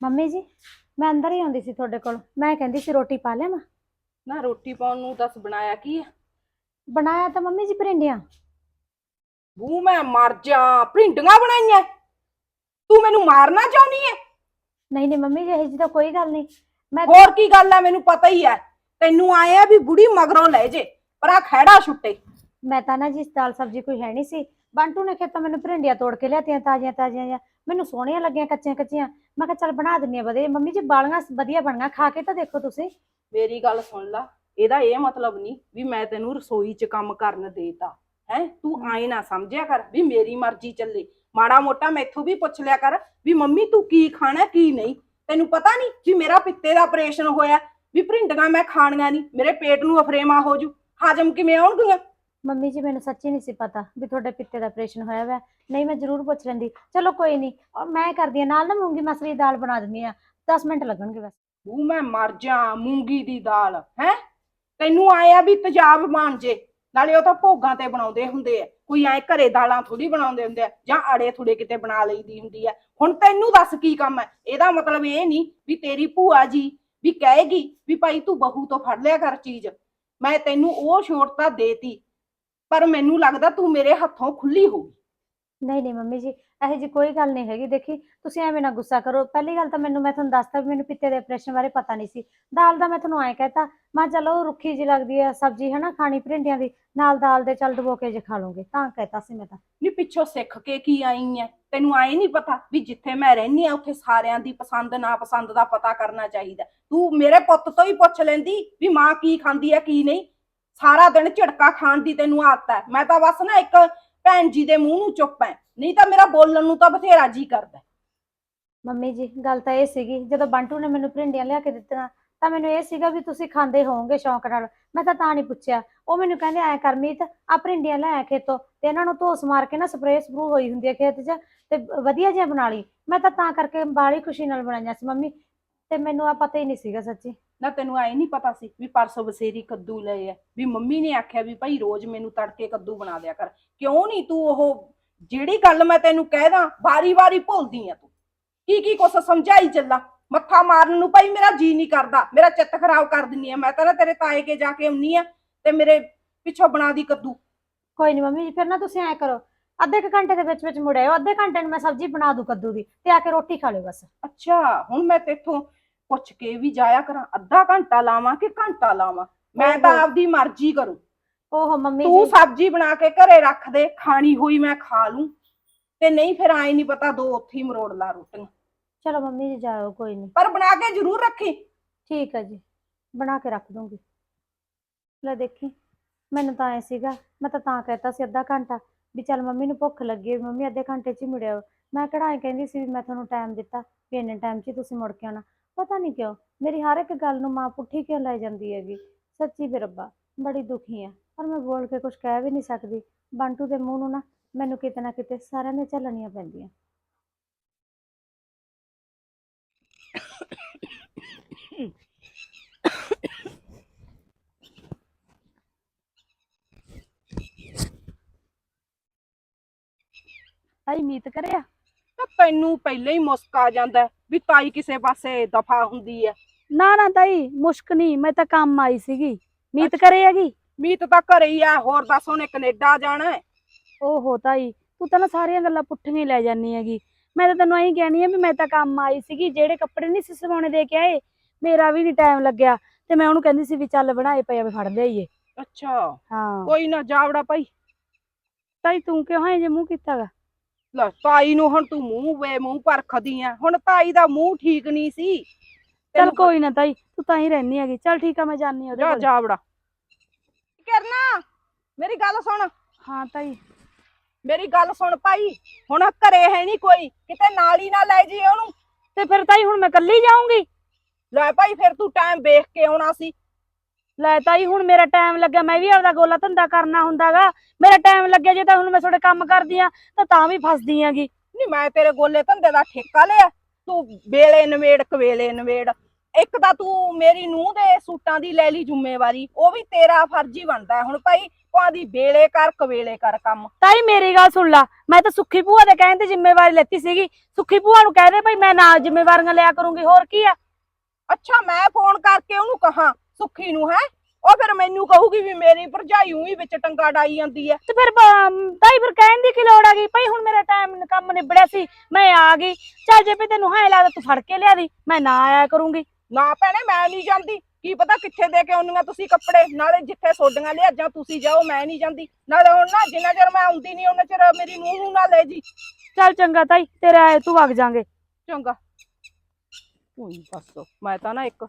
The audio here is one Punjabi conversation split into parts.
ਮੰਮੀ ਜੀ ਮੈਂ ਅੰਦਰ ਹੀ ਆਉਂਦੀ ਸੀ ਤੁਹਾਡੇ ਕੋਲ। ਮੈਂ ਕਹਿੰਦੀ ਸੀ ਰੋਟੀ ਪਾ ਲਿਆ ਮੈਂ ਨਾ ਰੋਟੀ ਪਾਉਣ ਨੂੰ ਦੱਸ ਬਣਾਇਆ ਕੀ ਹੈ ਬਣਾਇਆ ਤਾਂ ਮੰਮੀ ਜੀ ਭਰਿੰਡੀਆਂ ਬੂ ਮੈਂ ਮਰ ਜਾ ਭਿੰਡੀਆਂ ਬਣਾਈਆਂ। ਤੂੰ ਮੈਨੂੰ ਮਾਰਨਾ ਚਾਹੁੰਦੀ ਹੈ ਨਹੀਂ ਨਹੀਂ ਮੰਮੀ ਜੀ ਇਹ ਜੀ ਤਾਂ ਕੋਈ ਗੱਲ ਨਹੀਂ। ਮੈਂ ਹੋਰ ਕੀ ਗੱਲ ਹੈ ਮੈਨੂੰ ਪਤਾ ਹੀ ਹੈ ਤੈਨੂੰ ਆਏ ਆ ਵੀ ਬੁੜੀ ਮਗਰੋਂ ਲੈ ਜੇ ਪਰ ਆ ਖਹਿੜਾ ਛੁੱਟੇ। ਮੈਂ ਤਾਂ ਨਾ ਜੀ ਦਾਲ ਸਬਜ਼ੀ ਕੋਈ ਹੈ ਨਹੀਂ ਸੀ। ਬੰਟੂ ਨੇ ਖੇਤੋਂ ਮੈਨੂੰ ਭਰਿੰਡੀਆਂ ਤੋੜ ਕੇ ਲਿਆਤੀਆਂ ਤਾਜ਼ੀਆਂ ਤਾਜ਼ੀਆਂ ਜਿਹੀਆਂ। ਮੈਨੂੰ ਸੋਹਣੀਆਂ ਲੱਗੀਆਂ ਕੱਚੀਆਂ ਕੱਚੀਆਂ। ਮੈਂ ਕਿਹਾ ਚੱਲ ਬਣਾ ਦਿੰਨੀ ਆ ਵਧੀਆ। ਮੰਮੀ ਜੀ ਬਾਲੀਆਂ ਵਧੀਆ ਬਣੀਆਂ ਖਾ ਕੇ ਤਾਂ ਦੇਖੋ ਤੁਸੀਂ। ਮੇਰੀ ਗੱਲ ਸੁਣ ਲਾ। ਇਹਦਾ ਇਹ ਮਤਲਬ ਨਹੀਂ ਵੀ ਮੈਂ ਤੈਨੂੰ ਰਸੋਈ 'ਚ ਕੰਮ ਕਰਨ ਦੇਤਾ। ਹੈ? ਤੂੰ ਆਏ ਨਾ ਸਮਝਿਆ ਕਰ ਵੀ ਮੇਰੀ ਮਰਜ਼ੀ ਚੱਲੇ। ਮਾੜਾ ਮੋਟਾ ਮੈਥੋਂ ਵੀ ਪੁੱਛ ਲਿਆ ਕਰ ਵੀ ਮੰਮੀ ਤੂੰ ਕੀ ਖਾਣਾ ਕੀ ਨਹੀਂ? ਤੈਨੂੰ ਪਤਾ ਨਹੀਂ ਵੀ ਮੇਰਾ ਪਿੱਤੇ ਦਾ ਆਪਰੇਸ਼ਨ ਹੋਇਆ। ਵੀ ਭਿੰਡੀਆਂ ਮੈਂ ਖਾਣੀਆਂ ਨਹੀਂ। ਮੇਰੇ ਪੇਟ ਨੂੰ ਅਫਰੇਮਾ ਹੋ ਜੂ। ਹਾਜਮ ਕਿਵੇਂ ਆਉਣਗੀਆਂ? ਮੰਮੀ ਜੀ, ਮੈਨੂੰ ਸੱਚੀ ਨਹੀਂ ਸੀ ਪਤਾ ਵੀ ਤੁਹਾਡੇ ਪਿੱਤੇ ਦਾ ਆਪਰੇਸ਼ਨ ਹੋਇਆ ਵਾ। ਨਹੀਂ, ਮੈਂ ਜ਼ਰੂਰ ਪੁੱਛ ਲੈਂਦੀ। ਚਲੋ ਕੋਈ ਨਹੀਂ ਔਰ ਮੈਂ ਕਰਦੀ ਆ ਨਾਲ ਨਾ ਮੂੰਗੀ ਮਸਰੀ ਦੀ ਦਾਲ ਬਣਾ ਦਿੰਦੀ ਆ 10 ਮਿੰਟ ਲੱਗਣਗੇ ਬਸ। ਉਹ ਮੈਂ ਮਰ ਜਾ, ਮੂੰਗੀ ਦੀ ਦਾਲ, ਹੈ? ਤੈਨੂੰ ਆਇਆ ਵੀ ਤੇਜ਼ਾਬ ਬਣ ਜੇ, ਨਾਲੇ ਉਹ ਤਾਂ ਭੋਗਾਂ ਤੇ ਬਣਾਉਂਦੇ ਹੁੰਦੇ ਆ। ਕੋਈ ਐ ਘਰੇ ਦਾਲਾਂ ਥੋੜੀ ਬਣਾਉਂਦੇ ਹੁੰਦੇ ਆ, ਜਾਂ ਅੜੇ ਥੋੜੇ ਕਿਤੇ ਬਣਾ ਲਈਦੀ ਹੁੰਦੀ ਆ। ਹੁਣ ਤੈਨੂੰ ਦੱਸ ਕੀ ਕੰਮ ਹੈ ਇਹਦਾ ਮਤਲਬ ਇਹ ਨਹੀਂ ਵੀ ਤੇਰੀ ਭੂਆ ਜੀ ਵੀ ਕਹੇਗੀ ਵੀ ਭਾਈ ਤੂੰ ਬਹੂ ਤੋਂ ਫੜ ਲਿਆ ਕਰ ਚੀਜ਼। ਮੈਂ ਤੈਨੂੰ ਉਹ ਛੋਟ ਤਾਂ ਦੇਤੀ ਪਰ ਮੈਨੂੰ ਲੱਗਦਾ ਤੂੰ ਮੇਰੇ ਹੱਥੋਂ ਖੁੱਲੀ ਹੋਊ ਨਹੀਂ ਨਹੀਂ ਮੰਮੀ ਜੀ ਇਹੋ ਜੀ ਕੋਈ ਗੱਲ ਨਹੀਂ ਹੈਗੀ। ਦੇਖੀ ਤੁਸੀਂ ਐਵੇਂ ਨਾ ਗੁੱਸਾ ਕਰੋ। ਪਹਿਲੀ ਗੱਲ ਤਾਂ ਮੈਨੂੰ ਮੈਂ ਤੁਹਾਨੂੰ ਦੱਸਤਾ ਵੀ ਮੈਨੂੰ ਪਿੱਤੇ ਦੇ ਆਪਰੇਸ਼ਨ ਬਾਰੇ ਪਤਾ ਨਹੀਂ ਸੀ। ਦਾਲ ਦਾ ਮੈਂ ਤੁਹਾਨੂੰ ਐਂ ਕਹਿਤਾ ਮੈਂ ਕਿਹਾ ਚਲੋ ਰੁੱਖੀ ਜੀ ਲੱਗਦੀ ਹੈ ਸਬਜ਼ੀ ਹੈ ਨਾ ਖਾਣੀ ਭਰਿੰਡੀਆਂ ਦੀ ਨਾਲ ਦਾਲ ਦੇ ਚੱਲ ਡਬੋ ਕੇ ਜੇ ਖਾ ਲਓਗੇ। ਤਾਂ ਕਹਿਤਾ ਸੀ ਮੈਂ ਤਾਂ। ਨੀ ਪਿੱਛੋਂ ਸਿੱਖ ਕੇ ਕੀ ਆਈ ਐ? ਤੈਨੂੰ ਆਏ ਨਹੀਂ ਪਤਾ ਵੀ ਜਿੱਥੇ ਮੈਂ ਰਹਿੰਦੀ ਆ ਉੱਥੇ ਸਾਰਿਆਂ ਦੀ ਪਸੰਦ ਨਾ ਪਸੰਦ ਦਾ ਪਤਾ ਕਰਨਾ ਚਾਹੀਦਾ। ਤੂੰ ਮੇਰੇ ਪੁੱਤ ਤੋਂ ਹੀ ਪੁੱਛ ਲੈਂਦੀ ਵੀ ਮਾਂ ਕੀ ਖਾਂਦੀ ਆ ਕੀ ਨਹੀਂ। ਸਾਰਾ ਦਿਨ ਝਟਕਾ ਖਾਣ ਦੀ ਤੈਨੂੰ ਆਦਤ ਹੈ। ਮੈਂ ਤਾਂ ਬਸ ਨਾ ਇੱਕ ਭੈਣ ਜੀ ਦੇ ਮੂੰਹ ਨੂੰ ਚੁੱਪ ਐ ਨਹੀਂ ਤਾਂ ਮੇਰਾ ਬੋਲਣ ਨੂੰ ਤਾਂ ਬਥੇਰਾ ਜੀ ਕਰਦਾ ਮੰਮੀ ਜੀ, ਗੱਲ ਤਾਂ ਇਹ ਸੀਗੀ, ਜਦੋਂ ਬੰਟੂ ਨੇ ਮੈਨੂੰ ਭਰਿੰਡੀਆਂ ਲਿਆ ਕੇ ਦਿੱਤੀਆਂ, ਤਾਂ ਮੈਨੂੰ ਇਹ ਸੀਗਾ ਵੀ ਤੁਸੀਂ ਖਾਂਦੇ ਹੋਵੋਗੇ ਸ਼ੌਂਕ ਨਾਲ। ਮੈਂ ਤਾਂ ਤਾਂ ਨਹੀਂ ਪੁੱਛਿਆ। ਉਹ ਮੈਨੂੰ ਕਹਿੰਦੇ, ਐ ਕਰਮੀਤ ਆ ਭਰਿੰਡੀਆਂ ਲੈ ਆ ਖੇਤੋਂ ਤੇ ਇਹਨਾਂ ਨੂੰ ਧੋਸ ਮਾਰ ਕੇ ਨਾ ਸਪਰੇਅ ਸਪਰੂ ਹੋਈ ਹੁੰਦੀ ਹੈ ਖੇਤ 'ਚ ਤੇ ਵਧੀਆ ਜਿਹਾ ਬਣਾ ਲਈ। ਮੈਂ ਤਾਂ ਤਾਂ ਕਰਕੇ ਬਾਲੀ ਖੁਸ਼ੀ ਨਾਲ ਬਣਾਈਆਂ ਸੀ ਮੰਮੀ ਤੇ ਮੈਨੂੰ ਆ ਪਤਾ ਹੀ ਨਹੀਂ ਸੀਗਾ ਸੱਚੀ। ਨਾ ਤੈਨੂੰ ਆਏ ਨਹੀਂ ਪਤਾ ਸੀ ਵੀ ਪਰਸੋਂ ਬਸੇਰੀ ਕੱਦੂ ਲਏ ਆ ਵੀ ਮੰਮੀ ਨੇ ਆਖਿਆ ਵੀ ਭਾਈ ਰੋਜ਼ ਮੈਨੂੰ ਤੜਕੇ ਕੱਦੂ ਬਣਾ ਦਿਆ ਕਰ। ਕਿਉਂ ਨਹੀਂ ਤੂੰ ਉਹ ਜਿਹੜੀ ਗੱਲ ਮੈਂ ਤੈਨੂੰ ਕਹਿਦਾ ਵਾਰੀ-ਵਾਰੀ ਭੁੱਲਦੀ ਆ ਤੂੰ। ਕੀ ਕੀ ਕੁਛ ਸਮਝਾਈ ਚੱਲਾਂ? ਮੱਥਾ ਮਾਰਨ ਨੂੰ ਭਾਈ ਮੇਰਾ ਜੀ ਨਹੀਂ ਕਰਦਾ ਮੇਰਾ ਚਿੱਤ ਖਰਾਬ ਕਰ ਦਿੰਨੀ ਆ। ਮੈਂ ਤਾਂ ਨਾ ਤੇਰੇ ਤਾਏ ਕੇ ਜਾ ਕੇ ਆਉਣੀ ਆ ਤੇ ਮੇਰੇ ਪਿੱਛੋਂ ਬਣਾ ਦੀ ਕੱਦੂ। ਕੋਈ ਨਹੀਂ ਮੰਮੀ ਜੀ ਫਿਰ ਨਾ ਤੁਸੀਂ ਐ ਕਰੋ ਅੱਧੇ ਕੁ ਘੰਟੇ ਦੇ ਵਿੱਚ ਵਿੱਚ ਮੁੜ ਆਇਓ ਅੱਧੇ ਘੰਟੇ ਨੂੰ ਮੈਂ ਸਬਜ਼ੀ ਬਣਾ ਦੂ ਕੱਦੂ ਦੀ ਤੇ ਆ ਕੇ ਰੋਟੀ ਖਾ ਲਿਓ ਬਸ। ਅੱਛਾ ਹੁਣ ਮੈਂ ਤੇਥੋਂ ਪੁੱਛ ਕੇ ਵੀ ਜਾਇਆ ਕਰਾਂ ਅੱਧਾ ਘੰਟਾ ਲਾਵਾਂ ਕਿ ਘੰਟਾ ਲਾਵਾਂ? ਮੈਂ ਤਾਂ ਓਹੋ। ਆਪਦੀ ਮਰਜ਼ੀ ਕਰੂੰ। ਓਹੋ ਮੰਮੀ ਤੂੰ ਜੀ। ਸਬਜ਼ੀ ਬਣਾ ਕੇ ਘਰੇ ਰੱਖ ਦੇ ਖਾਣੀ ਹੋਈ ਮੈਂ ਖਾ ਲੂੰ। ਤੇ ਨਹੀਂ ਫਿਰ ਆਏ ਨਹੀਂ ਪਤਾ ਦੋ ਉੱਥੇ ਹੀ ਮਰੋੜ ਲਾ ਰੋਟੀਆਂ। ਚਲੋ ਮੰਮੀ ਜੀ ਜਾਓ ਕੋਈ ਨਹੀਂ ਪਰ ਬਣਾ ਕੇ ਜ਼ਰੂਰ ਰੱਖੀ। ਠੀਕ ਹੈ ਜੀ ਬਣਾ ਕੇ ਰੱਖ ਦੂੰਗੀ। ਲੈ ਦੇਖੀ ਮੈਨੂੰ ਤਾਂ ਐ ਸੀਗਾ ਮੈਂ ਤਾਂ ਤਾਂ ਕਹਿਤਾ ਸੀ ਅੱਧਾ ਘੰਟਾ ਵੀ ਚੱਲ ਮੰਮੀ ਨੂੰ ਭੁੱਖ ਲੱਗੀ ਮੰਮੀ ਅੱਧੇ ਘੰਟੇ 'ਚ ਹੀ ਮੁੜਿਓ ਮੈਂ ਕਿਹੜਾ ਐਂ ਕਹਿੰਦੀ ਸੀ ਵੀ ਮੈਂ ਤੁਹਾਨੂੰ ਟਾਈਮ ਦਿੱਤਾ ਵੀ ਇੰਨੇ ਟਾਈਮ 'ਚ ਹੀ ਤੁਸੀਂ ਮੁੜ ਕੇ ਆਉਣਾ। ਪਤਾ ਨਹੀਂ ਕਿਉਂ, ਮੇਰੀ ਹਰ ਇੱਕ ਗੱਲ ਨੂੰ ਮਾਂ ਪੁੱਠੀ ਕਿਉਂ ਲੈ ਜਾਂਦੀ ਹੈਗੀ? ਸੱਚੀ ਵੀ ਰੱਬਾ ਬੜੀ ਦੁਖੀ ਆ, ਪਰ ਮੈਂ ਬੋਲ ਕੇ ਕੁਝ ਕਹਿ ਵੀ ਨਹੀਂ ਸਕਦੀ। ਬੰਟੂ ਦੇ ਮੂੰਹ ਨੂੰ ਨਾ ਮੈਨੂੰ ਕਿਤੇ ਨਾ ਕਿਤੇ ਸਾਰਿਆਂ ਨੇ ਝੱਲਣੀਆਂ ਪੈਂਦੀਆਂ। ਭਾਈ ਮੀਤ ਕਰਿਆ? ਤਾਂ ਤੈਨੂੰ ਪਹਿਲਾਂ ਹੀ ਮੁਸਕ ਆ ਜਾਂਦਾ ਹੈ ਵੀ ਤਾਈ ਕਿਸੇ ਪਾਸੇ ਦਫਾ ਹੁੰਦੀ ਹੈ। ਨਾ ਨਾ ਤਾਈ ਮੁਸ਼ਕ ਨਹੀਂ ਮੈਂ ਤਾਂ ਕੰਮ ਆਈ ਸੀਗੀ। ਮੀਤ ਕਰੇ ਹੈਗੀ? ਮੀਤ ਤਾਂ ਘਰੇ ਹੀ ਆ ਹੋਰ ਦੱਸ ਉਹਨੇ ਕੈਨੇਡਾ ਜਾਣਾ ਹੈ। ਓਹੋ ਤਾਈ ਤੂੰ ਤਾਂ ਨਾ ਸਾਰੀਆਂ ਗੱਲਾਂ ਪੁੱਠੀਆਂ ਹੀ ਲੈ ਜਾਨੀ ਹੈਗੀ। ਮੈਂ ਤਾਂ ਤੈਨੂੰ ਐਂ ਕਹਿਣੀ ਆ ਵੀ ਮੈਂ ਤਾਂ ਕੰਮ ਆਈ ਸੀਗੀ ਜਿਹੜੇ ਕੱਪੜੇ ਨਹੀਂ ਸੀ ਸਵਾਉਣੇ ਦੇ ਕੇ ਆਏ ਮੇਰਾ ਵੀ ਨਹੀਂ ਟਾਈਮ ਲੱਗਿਆ। ਤੇ ਮੈਂ ਉਹਨੂੰ ਕਹਿੰਦੀ ਸੀ ਵੀ ਚੱਲ ਬਣਾਏ ਪਏ ਆ ਵੀ ਫੜ ਲਿਆਈਏ। ਅੱਛਾ। ਹਾਂ। ਕੋਈ ਨਾ ਜਾਵੜਾ ਭਾਈ। ਤਾਈ ਤੂੰ ਕਿਉਂ ਹੈ ਜੇ ਮੂੰਹ ਕੀਤਾਗਾ ਲੈ ਤਾਈ ਨੂੰ ਹੁਣ ਤੂੰ ਮੂੰਹ ਵੇ ਮੂੰਹ ਪਰਖਦੀ ਆ ਹੁਣ ਤਾਈ ਦਾ ਮੂੰਹ ਠੀਕ ਨਹੀਂ ਸੀ। ਚੱਲ ਕੋਈ ਨਾ ਤਾਈ ਤੂੰ ਤਾਂ ਹੀ ਰਹਿਨੀ ਹੈਗੀ। ਚੱਲ ਠੀਕ ਆ ਮੈਂ ਜਾਨੀ ਉਹਦੇ ਜਾ ਕੋਲ। ਜਾਵੜਾ ਕਰਨਾ ਮੇਰੀ ਗੱਲ ਸੁਣ। ਹਾਂ ਤਾਈ। ਮੇਰੀ ਗੱਲ ਸੁਣ ਭਾਈ ਹੁਣ ਘਰੇ ਹੈ ਨਹੀਂ ਕੋਈ ਕਿਤੇ ਨਾਲ ਹੀ ਨਾ ਲੈ ਜੀ ਉਹਨੂੰ। ਤੇ ਫਿਰ ਤਾਈ ਹੁਣ ਮੈਂ ਕੱਲੀ ਜਾਊਂਗੀ? ਲੈ ਭਾਈ ਫਿਰ ਤੂੰ ਟਾਈਮ ਵੇਖ ਕੇ ਆਉਣਾ ਸੀ। ਲੈ ਤਾਈ ਹੁਣ ਮੇਰਾ ਟਾਈਮ ਲੱਗਿਆ ਮੈਂ ਵੀ ਆਪਦਾ ਗੋਲਾ ਧੰਦਾ ਕਰਨਾ ਹੁੰਦਾਗਾ। ਮੇਰਾ ਟਾਈਮ ਲੱਗਿਆ ਜੇ ਤਾਂ ਹੁਣ ਮੈਂ ਤੁਹਾਡੇ ਕੰਮ ਕਰਦੀ ਆ ਤਾਂ ਤਾਂ ਵੀ ਫਸਦੀ ਆਂਗੀ। ਨਹੀਂ ਮੈਂ ਤੇਰੇ ਗੋਲੇ ਧੰਦੇ ਦਾ ਠੇਕਾ ਲਿਆ। ਤੂੰ ਵੇਲੇ ਨਵੇੜ ਕਵੇਲੇ ਨਵੇੜ ਇੱਕ ਤਾਂ ਤੂੰ ਮੇਰੀ ਨੂੰਹ ਦੇ ਸੂਟਾਂ ਦੀ ਲੈ ਲਈ ਜ਼ਿੰਮੇਵਾਰੀ ਉਹ ਵੀ ਤੇਰਾ ਫਰਜ਼ ਹੀ ਬਣਦਾ। ਹੁਣ ਭਾਈ ਇੱਕੋ ਦੀ ਵੇਲੇ ਕਰ ਕਵੇਲੇ ਕਰ ਕੰਮ। ਤਾਈ ਮੇਰੀ ਗੱਲ ਸੁਣ ਲਾ ਮੈਂ ਤਾਂ ਸੁੱਖੀ ਭੂਆ ਦੇ ਕਹਿਣ ਤੇ ਜ਼ਿੰਮੇਵਾਰੀ ਲੈਤੀ ਸੀਗੀ। ਸੁੱਖੀ ਭੂਆ ਨੂੰ ਕਹਿ ਦੇ ਭਾਈ ਮੈਂ ਨਾਲ ਜ਼ਿੰਮੇਵਾਰੀਆਂ ਲਿਆ ਕਰੂੰਗੀ ਹੋਰ ਕੀ ਆ? ਅੱਛਾ ਮੈਂ ਫੋਨ ਕਰਕੇ ਉਹਨੂੰ ਕਹਾ ਸੁੱਖੀ ਨੂੰ ਹੈ? ਉਹ ਫਿਰ ਮੈਨੂੰ ਕਹੂਗੀ ਵੀ ਮੇਰੀ ਭਰਜਾਈ ਉਹੀ ਵਿੱਚ ਟੰਗਾ ਡਾਈ ਜਾਂਦੀ ਹੈ ਤੇ ਫਿਰ ਤਾਈ ਫਿਰ ਕਹਿਣ ਦੀ ਕੀ ਲੋੜ ਆ ਗਈ? ਭਾਈ ਹੁਣ ਮੇਰਾ ਟਾਈਮ ਕੰਮ ਨਿਬੜਿਆ ਸੀ ਮੈਂ ਆ ਗਈ। ਚੱਲ ਜੇ ਵੀ ਤੈਨੂੰ ਹਾਂ ਲੱਗਦਾ ਤੂੰ ਫੜ ਕੇ ਲਿਆ ਦੀ ਮੈਂ ਨਾ ਆਇਆ ਕਰੂੰਗੀ। ਨਾ ਭੈਣੇ ਮੈਂ ਨਹੀਂ ਜਾਂਦੀ। ਕੀ ਪਤਾ ਕਿੱਥੇ ਦੇ ਕੇ ਆਉਂਦੀਆਂ ਤੁਸੀਂ ਕੱਪੜੇ ਨਾਲੇ ਜਿੱਥੇ ਸੋਡੀਆਂ ਲਿਆਜਾਂ ਤੁਸੀਂ ਜਾਓ ਮੈਂ ਨਹੀਂ ਜਾਂਦੀ। ਨਾਲੇ ਹੁਣ ਨਾ ਜਿੰਨਾ ਚਿਰ ਮੈਂ ਆਉਂਦੀ ਨਹੀਂ ਉਹਨਾਂ ਚਿਰ ਮੇਰੀ ਨੂੰਹ ਨੂੰ ਨਾ ਲੈ ਜੀ। ਚੱਲ ਚੰਗਾ ਤਾਈ ਤੇਰੇ ਆਏ ਤੂੰ ਵਗ ਜਾਾਂਗੇ। ਚੰਗਾ। ਉਹੀ ਬਸ ਮੈਂ ਤਾਂ ਨਾ ਇੱਕ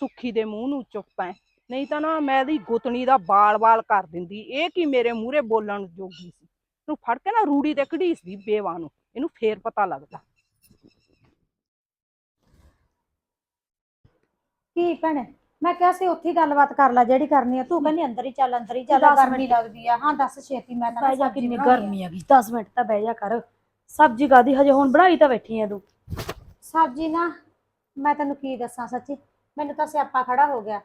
ਸੁੱਖੀ ਦੇ ਮੂੰਹ ਨੂੰ ਚੁੱਪ ਐ। ਨਹੀਂ ਤਾਂ ਨਾ ਮੈਂ ਇਹਦੀ ਗੁੱਤਣੀ ਦਾ ਬਾਲ-ਬਾਲ ਕਰ ਦਿੰਦੀ। ਇਹ ਕੀ ਮੇਰੇ ਮੂਹਰੇ ਬੋਲਣ ਜੋਗੀ ਸੀ? ਇਹਨੂੰ ਫੜ ਕੇ ਨਾ ਰੂੜੀ ਤੇ ਘੜੀਸਦੀ ਬੇਵਾ ਨੂੰ। ਇਹਨੂੰ ਫੇਰ ਪਤਾ ਲੱਗਦਾ। ਕੀ ਭੈਣੇ? ਮੈਂ ਕਿਹਾ ਸੀ ਉੱਥੇ ਹੀ ਗੱਲਬਾਤ ਕਰ ਲੈ ਜਿਹੜੀ ਕਰਨੀ ਆ। ਤੂੰ ਕਹਿੰਦੀ ਅੰਦਰ ਹੀ ਚੱਲ ਅੰਦਰ ਹੀ ਦਸ ਗਰਮੀ। ਲੱਗਦੀ ਆ ਹਾਂ ਦੱਸ ਛੇਤੀ ਮੈਂ ਤਾਂ ਬਹਿ ਜਾ ਕਿੰਨੀ। ਗਰਮੀ ਆ। ਗਈ 10 ਮਿੰਟ ਤਾਂ ਬਹਿ ਜਾ ਕਰ। ਸਬਜ਼ੀ ਕਾਦੀ ਹਜੇ ਹੁਣ ਬਣਾਈ ਤਾਂ ਬੈਠੀ ਆ ਤੂੰ। ਸਬਜ਼ੀ ਨਾ ਮੈਂ ਤੈਨੂੰ ਕੀ ਦੱਸਾਂ ਸੱਚੀ? ਮੈਨੂੰ ਤਾਂ ਸਿਆਪਾ ਖੜਾ ਹੋ ਗਿਆ।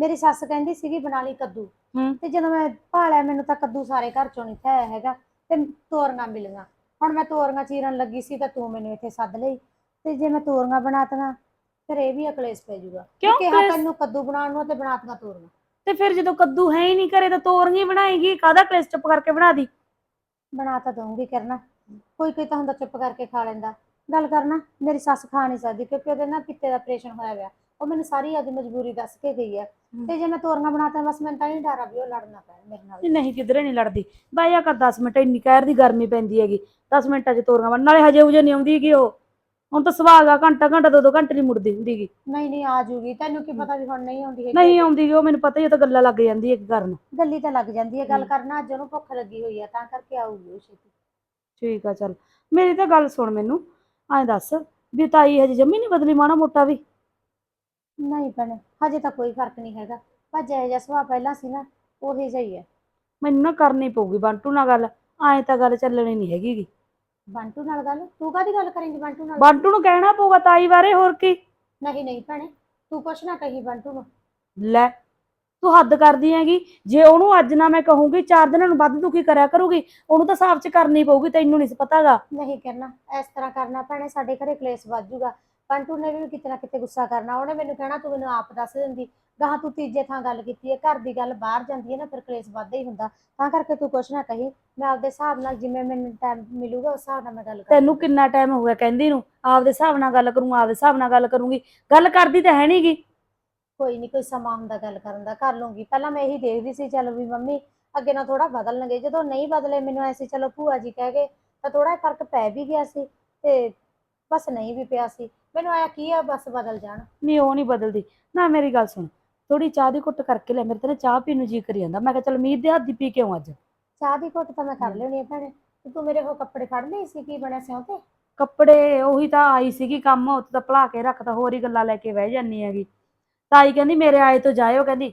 ਮੇਰੀ ਸੱਸ ਕਹਿੰਦੀ ਸੀਗੀ ਬਣਾ ਲਈ ਕੱਦੂ। ਹੂੰ। ਤੇ ਜਦੋਂ ਮੈਂ ਭਾਲਿਆ ਮੈਨੂੰ ਤਾਂ ਕੱਦੂ ਸਾਰੇ ਘਰ ਚੋਂ ਨਹੀਂ ਥਿਆ ਹੈਗਾ ਤੇ ਤੋਰੀਆਂ ਮਿਲੀਆਂ। ਹੁਣ ਮੈਂ ਤੋਰੀਆਂ ਚੀਰਨ ਲੱਗੀ ਸੀ ਤਾਂ ਤੂੰ ਮੈਨੂੰ ਇੱਥੇ ਸੱਦ ਲਈ। ਤੇ ਜੇ ਮੈਂ ਤੋਰੀਆਂ ਬਣਾਤੀਆਂ ਫਿਰ ਇਹ ਵੀ ਅਕਲੇਸ਼ ਪੈ ਜਾਊਗਾ। ਕਿਉਂ ਕਿਹਾ ਕਲੇਸ਼? ਤੈਨੂੰ ਕੱਦੂ ਬਣਾਉਣ ਨੂੰ ਤੇ ਬਣਾਤੀਆਂ ਤੋਰੀਆਂ। ਤੇ ਫਿਰ ਜਦੋਂ ਕੱਦੂ ਹੈ ਹੀ ਨਹੀਂ ਘਰੇ ਤਾਂ ਤੋਰੀਆਂ ਹੀ ਬਣਾਏਗੀ। ਕਾਹਦਾ ਕਲੇਸ਼ ਚੁੱਪ ਕਰਕੇ ਬਣਾ ਦੀ? ਬਣਾ ਤਾਂ ਦਊਂਗੀ ਕਰਨਾ। ਕੋਈ ਕੋਈ ਤਾਂ ਹੁੰਦਾ ਚੁੱਪ ਕਰਕੇ ਖਾ ਲੈਂਦਾ। ਗੱਲ ਕਰਨਾ ਮੇਰੀ ਸੱਸ ਖਾ ਨਹੀਂ ਸਕਦੀ ਕਿਉਂਕਿ ਉਹਦੇ ਨਾਲ ਪਿੱਤੇ ਦਾ ਆਪਰੇਸ਼ਨ ਹੋਇਆ ਹੋਇਆ। ਉਹ ਮੈਨੂੰ ਸਾਰੀ ਅੱਜ ਮਜਬੂਰੀ ਦੱਸ ਕੇ ਗਈ ਹੈ ਤੇ ਜੇ ਮੈਂ ਤੋਰੀਆਂ ਬਣਾਤਾ ਬਸ ਮੈਨੂੰ ਤਾਂ ਹੀ ਡਰ ਆ ਵੀ ਉਹ ਲੜਨਾ ਪੈਣ ਮੇਰੇ ਨਾਲ। ਨਹੀਂ ਨਹੀਂ ਕਿਧਰੇ ਨਹੀਂ ਲੜਦੀ। ਜਾ ਕਰ 10 ਮਿੰਟ ਇੰਨੀ ਕਹਿਰ ਦੀ ਗਰਮੀ ਪੈਂਦੀ ਹੈਗੀ। 10 ਮਿੰਟਾਂ 'ਚ ਤੋਰੀਆਂ ਬਣ ਨਾਲੇ ਹਜੇ ਉਜੇ ਨਹੀਂ ਆਉਂਦੀ ਹੈਗੀ ਉਹ। ਹੁਣ ਤਾਂ ਸੁਹਾਗ ਆ ਘੰਟਾ ਘੰਟਾ ਦੋ ਦੋ ਘੰਟੇ ਨਹੀਂ ਮੁੜਦੀ ਹੁੰਦੀਗੀ ਨਹੀਂ ਨਹੀਂ ਆ ਜੂਗੀ। ਤੈਨੂੰ ਕੀ ਪਤਾ ਵੀ ਹੁਣ ਨਹੀਂ ਆਉਂਦੀ ਹੈਗੀ। ਨਹੀਂ ਆਉਂਦੀ ਉਹ ਮੈਨੂੰ ਪਤਾ ਹੀ ਉਹ ਤਾਂ ਗੱਲਾਂ ਲੱਗ ਜਾਂਦੀ ਹੈ ਕਰਨ। ਗੱਲੀ ਤਾਂ ਲੱਗ ਜਾਂਦੀ ਹੈ ਗੱਲ। ਕਰਨਾ ਅੱਜ ਉਹਨੂੰ ਭੁੱਖ ਲੱਗੀ ਹੋਈ ਹੈ ਤਾਂ ਕਰਕੇ ਆਊਗੀ ਉਹ ਛੇਤੀ। ਠੀਕ ਆ ਚੱਲ। ਮੇਰੀ ਤਾਂ ਗੱਲ ਸੁਣ ਮੈਨੂੰ। ਐਂ ਦੱਸ ਵੀ ਤਾਈ ਹਜੇ ਜੰਮੀ ਨਹੀਂ ਬਦਲੀ ਮਾਣਾ ਮੋਟਾ ਵੀ? ਨਹੀਂ ਭੈਣੇ ਹਜੇ ਤਾਂ ਕੋਈ ਫ਼ਰਕ ਨਹੀਂ ਹੈਗਾ। ਪਰ ਜਿਹੋ ਜਿਹਾ ਸੁਭਾਅ ਪਹਿਲਾਂ ਸੀ ਨਾ ਉਹੀ ਜਿਹਾ ਹੀ ਹੈ। ਮੈਨੂੰ ਨਾ ਕਰਨੀ ਪਊਗੀ ਬੰਟੂ ਨਾਲ ਗੱਲ ਐਂ ਤਾਂ ਗੱਲ ਚੱਲਣੀ ਨਹੀਂ ਹੈਗੀ ਗੀ। ਬੰਟੂ ਨਾਲ ਗੱਲ? ਤੂੰ ਕਾਦੀ ਗੱਲ ਕਰੇਂਗੀ ਬੰਟੂ ਨਾਲ? ਬੰਟੂ ਨੂੰ ਕਹਿਣਾ ਪਊਗਾ ਤਾਈ ਬਾਰੇ ਹੋਰ ਕੀ? ਨਹੀਂ ਨਹੀਂ ਭੈਣੇ ਤੂੰ ਕੁਛ ਨਾ ਕਹੀ ਬੰਟੂ ਨੂੰ। ਲੈ ਤੂੰ ਹੱਦ ਕਰਦੀ ਹੈਗੀ ਜੇ ਉਹਨੂੰ ਅੱਜ ਨਾ ਮੈਂ ਕਹੂੰਗੀ ਚਾਰ ਦਿਨਾਂ ਨੂੰ ਵੱਧ ਕੀ ਕਰਿਆ ਕਰੂਗੀ ਉਹਨੂੰ ਤਾਂ ਹਿਸਾਬ 'ਚ ਕਰਨੀ ਪਊਗੀ ਤੈਨੂੰ ਨਹੀਂ ਪਤਾਗਾ। ਨਹੀਂ ਕਰਨਾ ਇਸ ਤਰ੍ਹਾਂ ਕਰਨਾ ਭੈਣੇ ਸਾਡੇ ਘਰੇ ਕਲੇਸ਼ ਵੱਧ ਬੰਟੂ ਨੇ ਵੀ ਕਿਤੇ ਨਾ ਕਿਤੇ ਗੁੱਸਾ ਕਰਨਾ ਉਹਨੇ ਮੈਨੂੰ ਕਹਿਣਾ ਤੂੰ ਮੈਨੂੰ ਆਪ ਦੱਸ ਦਿੰਦੀ। ਗਾਹਾਂ ਤੂੰ ਤੀਜੇ ਥਾਂ ਗੱਲ ਕੀਤੀ ਹੈ ਘਰ ਦੀ ਗੱਲ ਬਾਹਰ ਜਾਂਦੀ ਹੈ ਨਾ ਫਿਰ ਕਲੇਸ਼ ਵੱਧਦਾ ਹੀ ਹੁੰਦਾ। ਤਾਂ ਕਰਕੇ ਤੂੰ ਕੁਛ ਨਾ ਕਹੀ ਮੈਂ ਆਪਦੇ ਹਿਸਾਬ ਨਾਲ ਜਿਵੇਂ ਮੈਨੂੰ ਟਾਈਮ ਮਿਲੂਗਾ ਉਸ ਹਿਸਾਬ ਨਾਲ ਮੈਂ ਗੱਲ ਕਰਾਂਗੀ ਤੈਨੂੰ ਕਿੰਨਾ ਟਾਈਮ ਹੋ ਗਿਆ ਕਹਿੰਦੀ ਨੂੰ? ਆਪਦੇ ਹਿਸਾਬ ਨਾਲ ਗੱਲ ਕਰੂੰ ਆਪਦੇ ਹਿਸਾਬ ਨਾਲ ਗੱਲ ਕਰੂੰਗੀ। ਗੱਲ ਕਰਦੀ ਤਾਂ ਹੈ ਨਹੀਂਗੀ ਕੋਈ ਨਹੀਂ ਕੋਈ ਸਮਾਂ ਹੁੰਦਾ ਗੱਲ ਕਰਨ ਦਾ ਕਰ ਲੂੰਗੀ। ਪਹਿਲਾਂ ਮੈਂ ਇਹੀ ਦੇਖਦੀ ਸੀ ਚਲੋ ਵੀ ਮੰਮੀ ਅੱਗੇ ਨਾਲ ਥੋੜਾ ਬਦਲਣਗੇ ਜਦੋਂ ਨਹੀਂ ਬਦਲੇ ਮੈਨੂੰ ਐਸੀ ਚਲੋ ਭੂਆ ਜੀ ਕਹਿ ਗਏ ਤਾਂ ਥੋੜਾ ਫ਼ਰਕ ਪੈ ਵੀ ਗਿਆ ਸੀ ਤੇ ਬਸ ਨਹੀਂ ਵੀ ਪਿਆ ਸੀ। ਮੈਨੂੰ ਆਇਆ ਕੀ ਆ ਬਸ ਬਦਲ ਜਾਣ। ਨਹੀਂ ਉਹ ਨਹੀਂ ਬਦਲਦੀ। ਨਾ ਮੇਰੀ ਗੱਲ ਸੁਣ। ਥੋੜੀ ਚਾਹ ਦੀ ਘੁੱਟ ਕਰਕੇ ਲੈ ਮੇਰੇ ਤੇ ਨਾ ਚਾਹ ਪੀਣ ਨੂੰ ਜੀ ਕਰੀ ਜਾਂਦਾ। ਮੈਂ ਕਿਹਾ ਚੱਲ ਮੀਤ ਦੇ ਹੱਥ ਦੀ ਪੀ ਕੇ ਆਉਂ ਅੱਜ। ਚਾਹ ਦੀ ਘੁੱਟ ਤਾਂ ਮੈਂ ਕਰ ਲਿਉਣੀ ਆ ਭੈਣੇ। ਤੇ ਤੂੰ ਮੇਰੇ ਉਹ ਕੱਪੜੇ ਫੜ ਲਈ ਸੀ ਕੀ ਬਣਿਆ ਸਿਉਂ ਤੇ? ਕੱਪੜੇ ਉਹੀ ਤਾਂ ਆਈ ਸੀਗੀ ਕੰਮ ਉੱਥੇ ਤਾਂ ਭਲਾ ਕੇ ਰੱਖਤਾ ਹੋਰ ਹੀ ਗੱਲਾਂ ਲੈ ਕੇ ਬਹਿ ਜਾਨੀ ਹੈਗੀ। ਤਾਈ ਕਹਿੰਦੀ ਮੇਰੇ ਆਏ ਤੋਂ ਜਾਇਓ ਕਹਿੰਦੀ।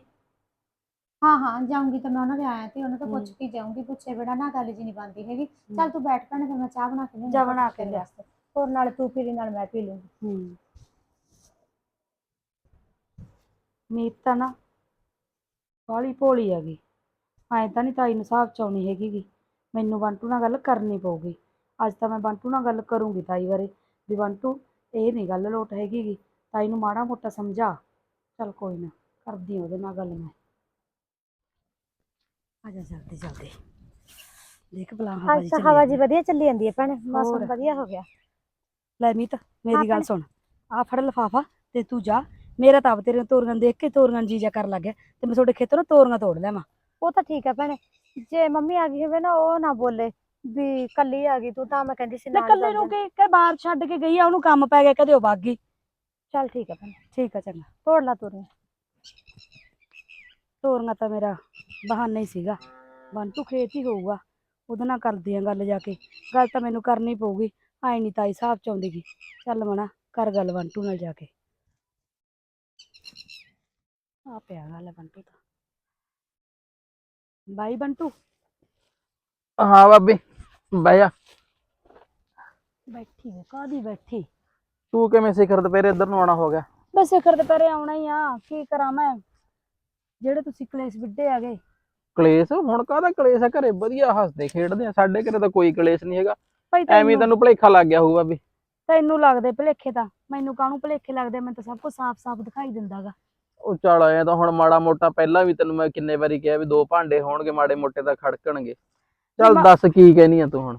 ਹਾਂ ਹਾਂ ਜਾਊਂਗੀ ਤਾਂ ਮੈਂ ਉਹਨਾਂ ਦੇ ਆਇਆ ਤੇ ਉਹਨਾਂ ਤੋਂ। ਪੁੱਛ ਕੇ ਜਾਊਂਗੀ ਪੁੱਛੇ ਬਿਨਾ ਨਾ ਗੱਲ ਜੀ ਨਹੀਂ ਬਣਦੀ ਹੈਗੀ। ਚੱਲ ਤੂੰ ਬੈਠ ਭੈਣੇ ਤੇ ਮੈਂ ਚਾਹ ਬਣਾ ਕੇ ਲਿਆਉਂਦੀ ਚਾਹ ਬਣਾ ਕੇ ਲਿਆ। ਹੋਰ ਨਾਲੇ ਤੂੰ ਪੀ ਲਈ ਨਾਲ ਮੈਂ ਪੀ ਲੂੰਗੀ। ਹੂੰ। ਮੀਤ ਤਾਂ ਨਾ ਬਾਹਲੀ ਭੋਲੀ ਹੈਗੀ। ਐਂ ਤਾਂ ਨਹੀਂ ਤਾਈ ਨੂੰ ਹਿਸਾਬ ਚ ਆਉਣੀ ਹੈਗੀ ਗੀ। ਮੈਨੂੰ ਬੰਟੂ ਨਾਲ ਗੱਲ ਕਰਨੀ ਪਊਗੀ। ਅੱਜ ਤਾਂ ਮੈਂ ਬੰਟੂ ਨਾਲ ਗੱਲ ਕਰੂੰਗੀ ਤਾਈ ਬਾਰੇ। ਵੀ ਬੰਟੂ ਇਹ ਨਹੀਂ ਗੱਲ ਲੋਟ ਹੈਗੀ ਗੀ। ਤਾਈ ਨੂੰ ਮਾੜਾ ਮੋਟਾ ਸਮਝਾ। ਚੱਲ ਕੋਈ ਨਾ ਕਰਦੀ ਹਾਂ ਉਹਦੇ ਨਾਲ ਗੱਲ ਮੈਂ। ਆ ਜਾ ਜਲਦੀ ਜਲਦੀ। ਦੇਖ ਬਲਾ ਹਵਾ ਅੱਜ ਜੀ ਤਾਂ ਚੱਲੀ ਹਵਾ ਜਾਂਦੀ ਜੀ ਵਧੀਆ ਚੱਲੀ ਜਾਂਦੀ ਹੈ ਭੈਣੇ। ਮੌਸਮ ਹੋਰ। ਵਧੀਆ ਹੋ ਗਿਆ। ਲੈ ਮੀਤ ਮੇਰੀ ਗੱਲ। ਸੁਣ। ਆ ਫੜ ਲਫਾਫਾ ਤੇ ਤੂੰ ਜਾ। ਮੇਰਾ ਤਾਂ ਆਪ ਤੇਰੇ ਤੋਰੀਆਂ ਦੇਖ ਕੇ ਤੋਰੀਆਂ ਜੀਜਾ ਕਰ ਲੱਗ ਗਿਆ ਤੇ ਮੈਂ ਤੁਹਾਡੇ ਖੇਤੋਂ ਨਾ ਤੋਰੀਆਂ ਤੋੜ ਲਿਆਵਾਂ। ਉਹ ਤਾਂ ਠੀਕ ਹੈ ਭੈਣੇ। ਜੇ ਮੰਮੀ ਆ ਗਈ ਹੋਵੇ ਨਾ ਉਹ ਨਾ ਬੋਲੇ ਵੀ ਕੱਲੀ ਆ ਗਈ ਤੂੰ ਤਾਂ ਮੈਂ ਕਹਿੰਦੀ ਸੀ ਨਾਲ ਕੱਲੇ ਨੂੰ। ਕਿ ਕਿ ਬਾਹਰ ਛੱਡ ਕੇ ਗਈ ਆ ਉਹਨੂੰ ਕੰਮ ਪੈ ਗਿਆ ਕਦੇ ਉਹ ਵਗ ਗਈ। ਚੱਲ ਠੀਕ ਹੈ ਭੈਣੇ। ਠੀਕ ਆ ਚੰਗਾ। ਤੋੜ ਲਾ ਤੋਰੀਆਂ। ਤੋਰੀਆਂ ਤਾਂ ਮੇਰਾ ਬਹਾਨਾ ਹੀ ਸੀਗਾ। ਬੰਟੂ ਖੇਤ ਹੀ ਹੋਊਗਾ। ਉਹਦੇ ਨਾਲ ਕਰਦੀ ਆ ਗੱਲ ਜਾ ਕੇ। ਗੱਲ ਤਾਂ ਮੈਨੂੰ ਕਰਨੀ ਪਊਗੀ। ਆਈ ਨਹੀਂ ਤਾਈ ਸਾਹਿਬ ਚ ਆਉਂਦੀ ਗੀ। ਚੱਲ ਮਣਾ ਕਰ ਗੱਲ ਬੰਟੂ ਨਾਲ ਜਾ ਕੇ। ਆ ਪਿਆ ਗੱਲ ਬੰਟੂ ਤਾਂ। ਬਾਈ ਬੰਟੂ ਹਾਂ ਬਾਬੀ ਬਹਿ ਜਾ। ਬੈਠੀ ਹੈ ਕਾਦੀ ਬੈਠੀ? ਤੂੰ ਕਿਵੇਂ ਸਿਖਰ ਦੁਪਹਿਰੇ ਇੱਧਰ ਨੂੰ ਆਉਣਾ ਹੋ ਗਿਆ? ਬਸ ਸਿਖਰ ਦੁਪਹਿਰੇ ਆਉਣਾ ਹੀ ਆ ਕੀ ਕਰਾਂ ਮੈਂ? ਜਿਹੜੇ ਤੁਸੀਂ ਕਲੇਸ਼ ਵਿੱਢੇ ਆਗੇ ਕਲੇਸ਼? ਹੁਣ ਕਾਹਦਾ ਕਲੇਸ਼ ਆ? ਘਰੇ ਵਧੀਆ ਹੱਸਦੇ ਖੇਡਦੇ ਆ। ਸਾਡੇ ਘਰੇ ਤਾਂ ਕੋਈ ਕਲੇਸ਼ ਨਹੀਂ ਹੈਗਾ। ਭਾਈ ਐਵੇਂ ਤੈਨੂੰ ਭੁਲੇਖਾ ਲੱਗ ਗਿਆ ਹੋਊਗਾ ਵੀ। ਤੈਨੂੰ ਲੱਗਦੇ ਭਲੇਖੇ ਤਾਂ ਮੈਨੂੰ ਕਾਹਨੂੰ ਭਲੇਖੇ ਲੱਗਦੇ ਮੈਨੂੰ ਤਾਂ ਸਭ ਕੁਝ ਸਾਫ਼-ਸਾਫ਼ ਦਿਖਾਈ ਦਿੰਦਾਗਾ। ਉਹ ਚੱਲ ਐ ਤਾਂ ਹੁਣ ਮਾੜਾ ਮੋਟਾ ਪਹਿਲਾਂ ਵੀ ਤੈਨੂੰ ਮੈਂ ਕਿੰਨੇ ਵਾਰੀ ਕਿਹਾ ਵੀ ਦੋ ਭਾਂਡੇ ਹੋਣਗੇ ਮਾੜੇ ਮੋਟੇ ਤਾਂ ਖੜਕਣਗੇ। ਚੱਲ ਦੱਸ ਕੀ ਕਹਿਨੀ ਆ ਤੂੰ ਹੁਣ।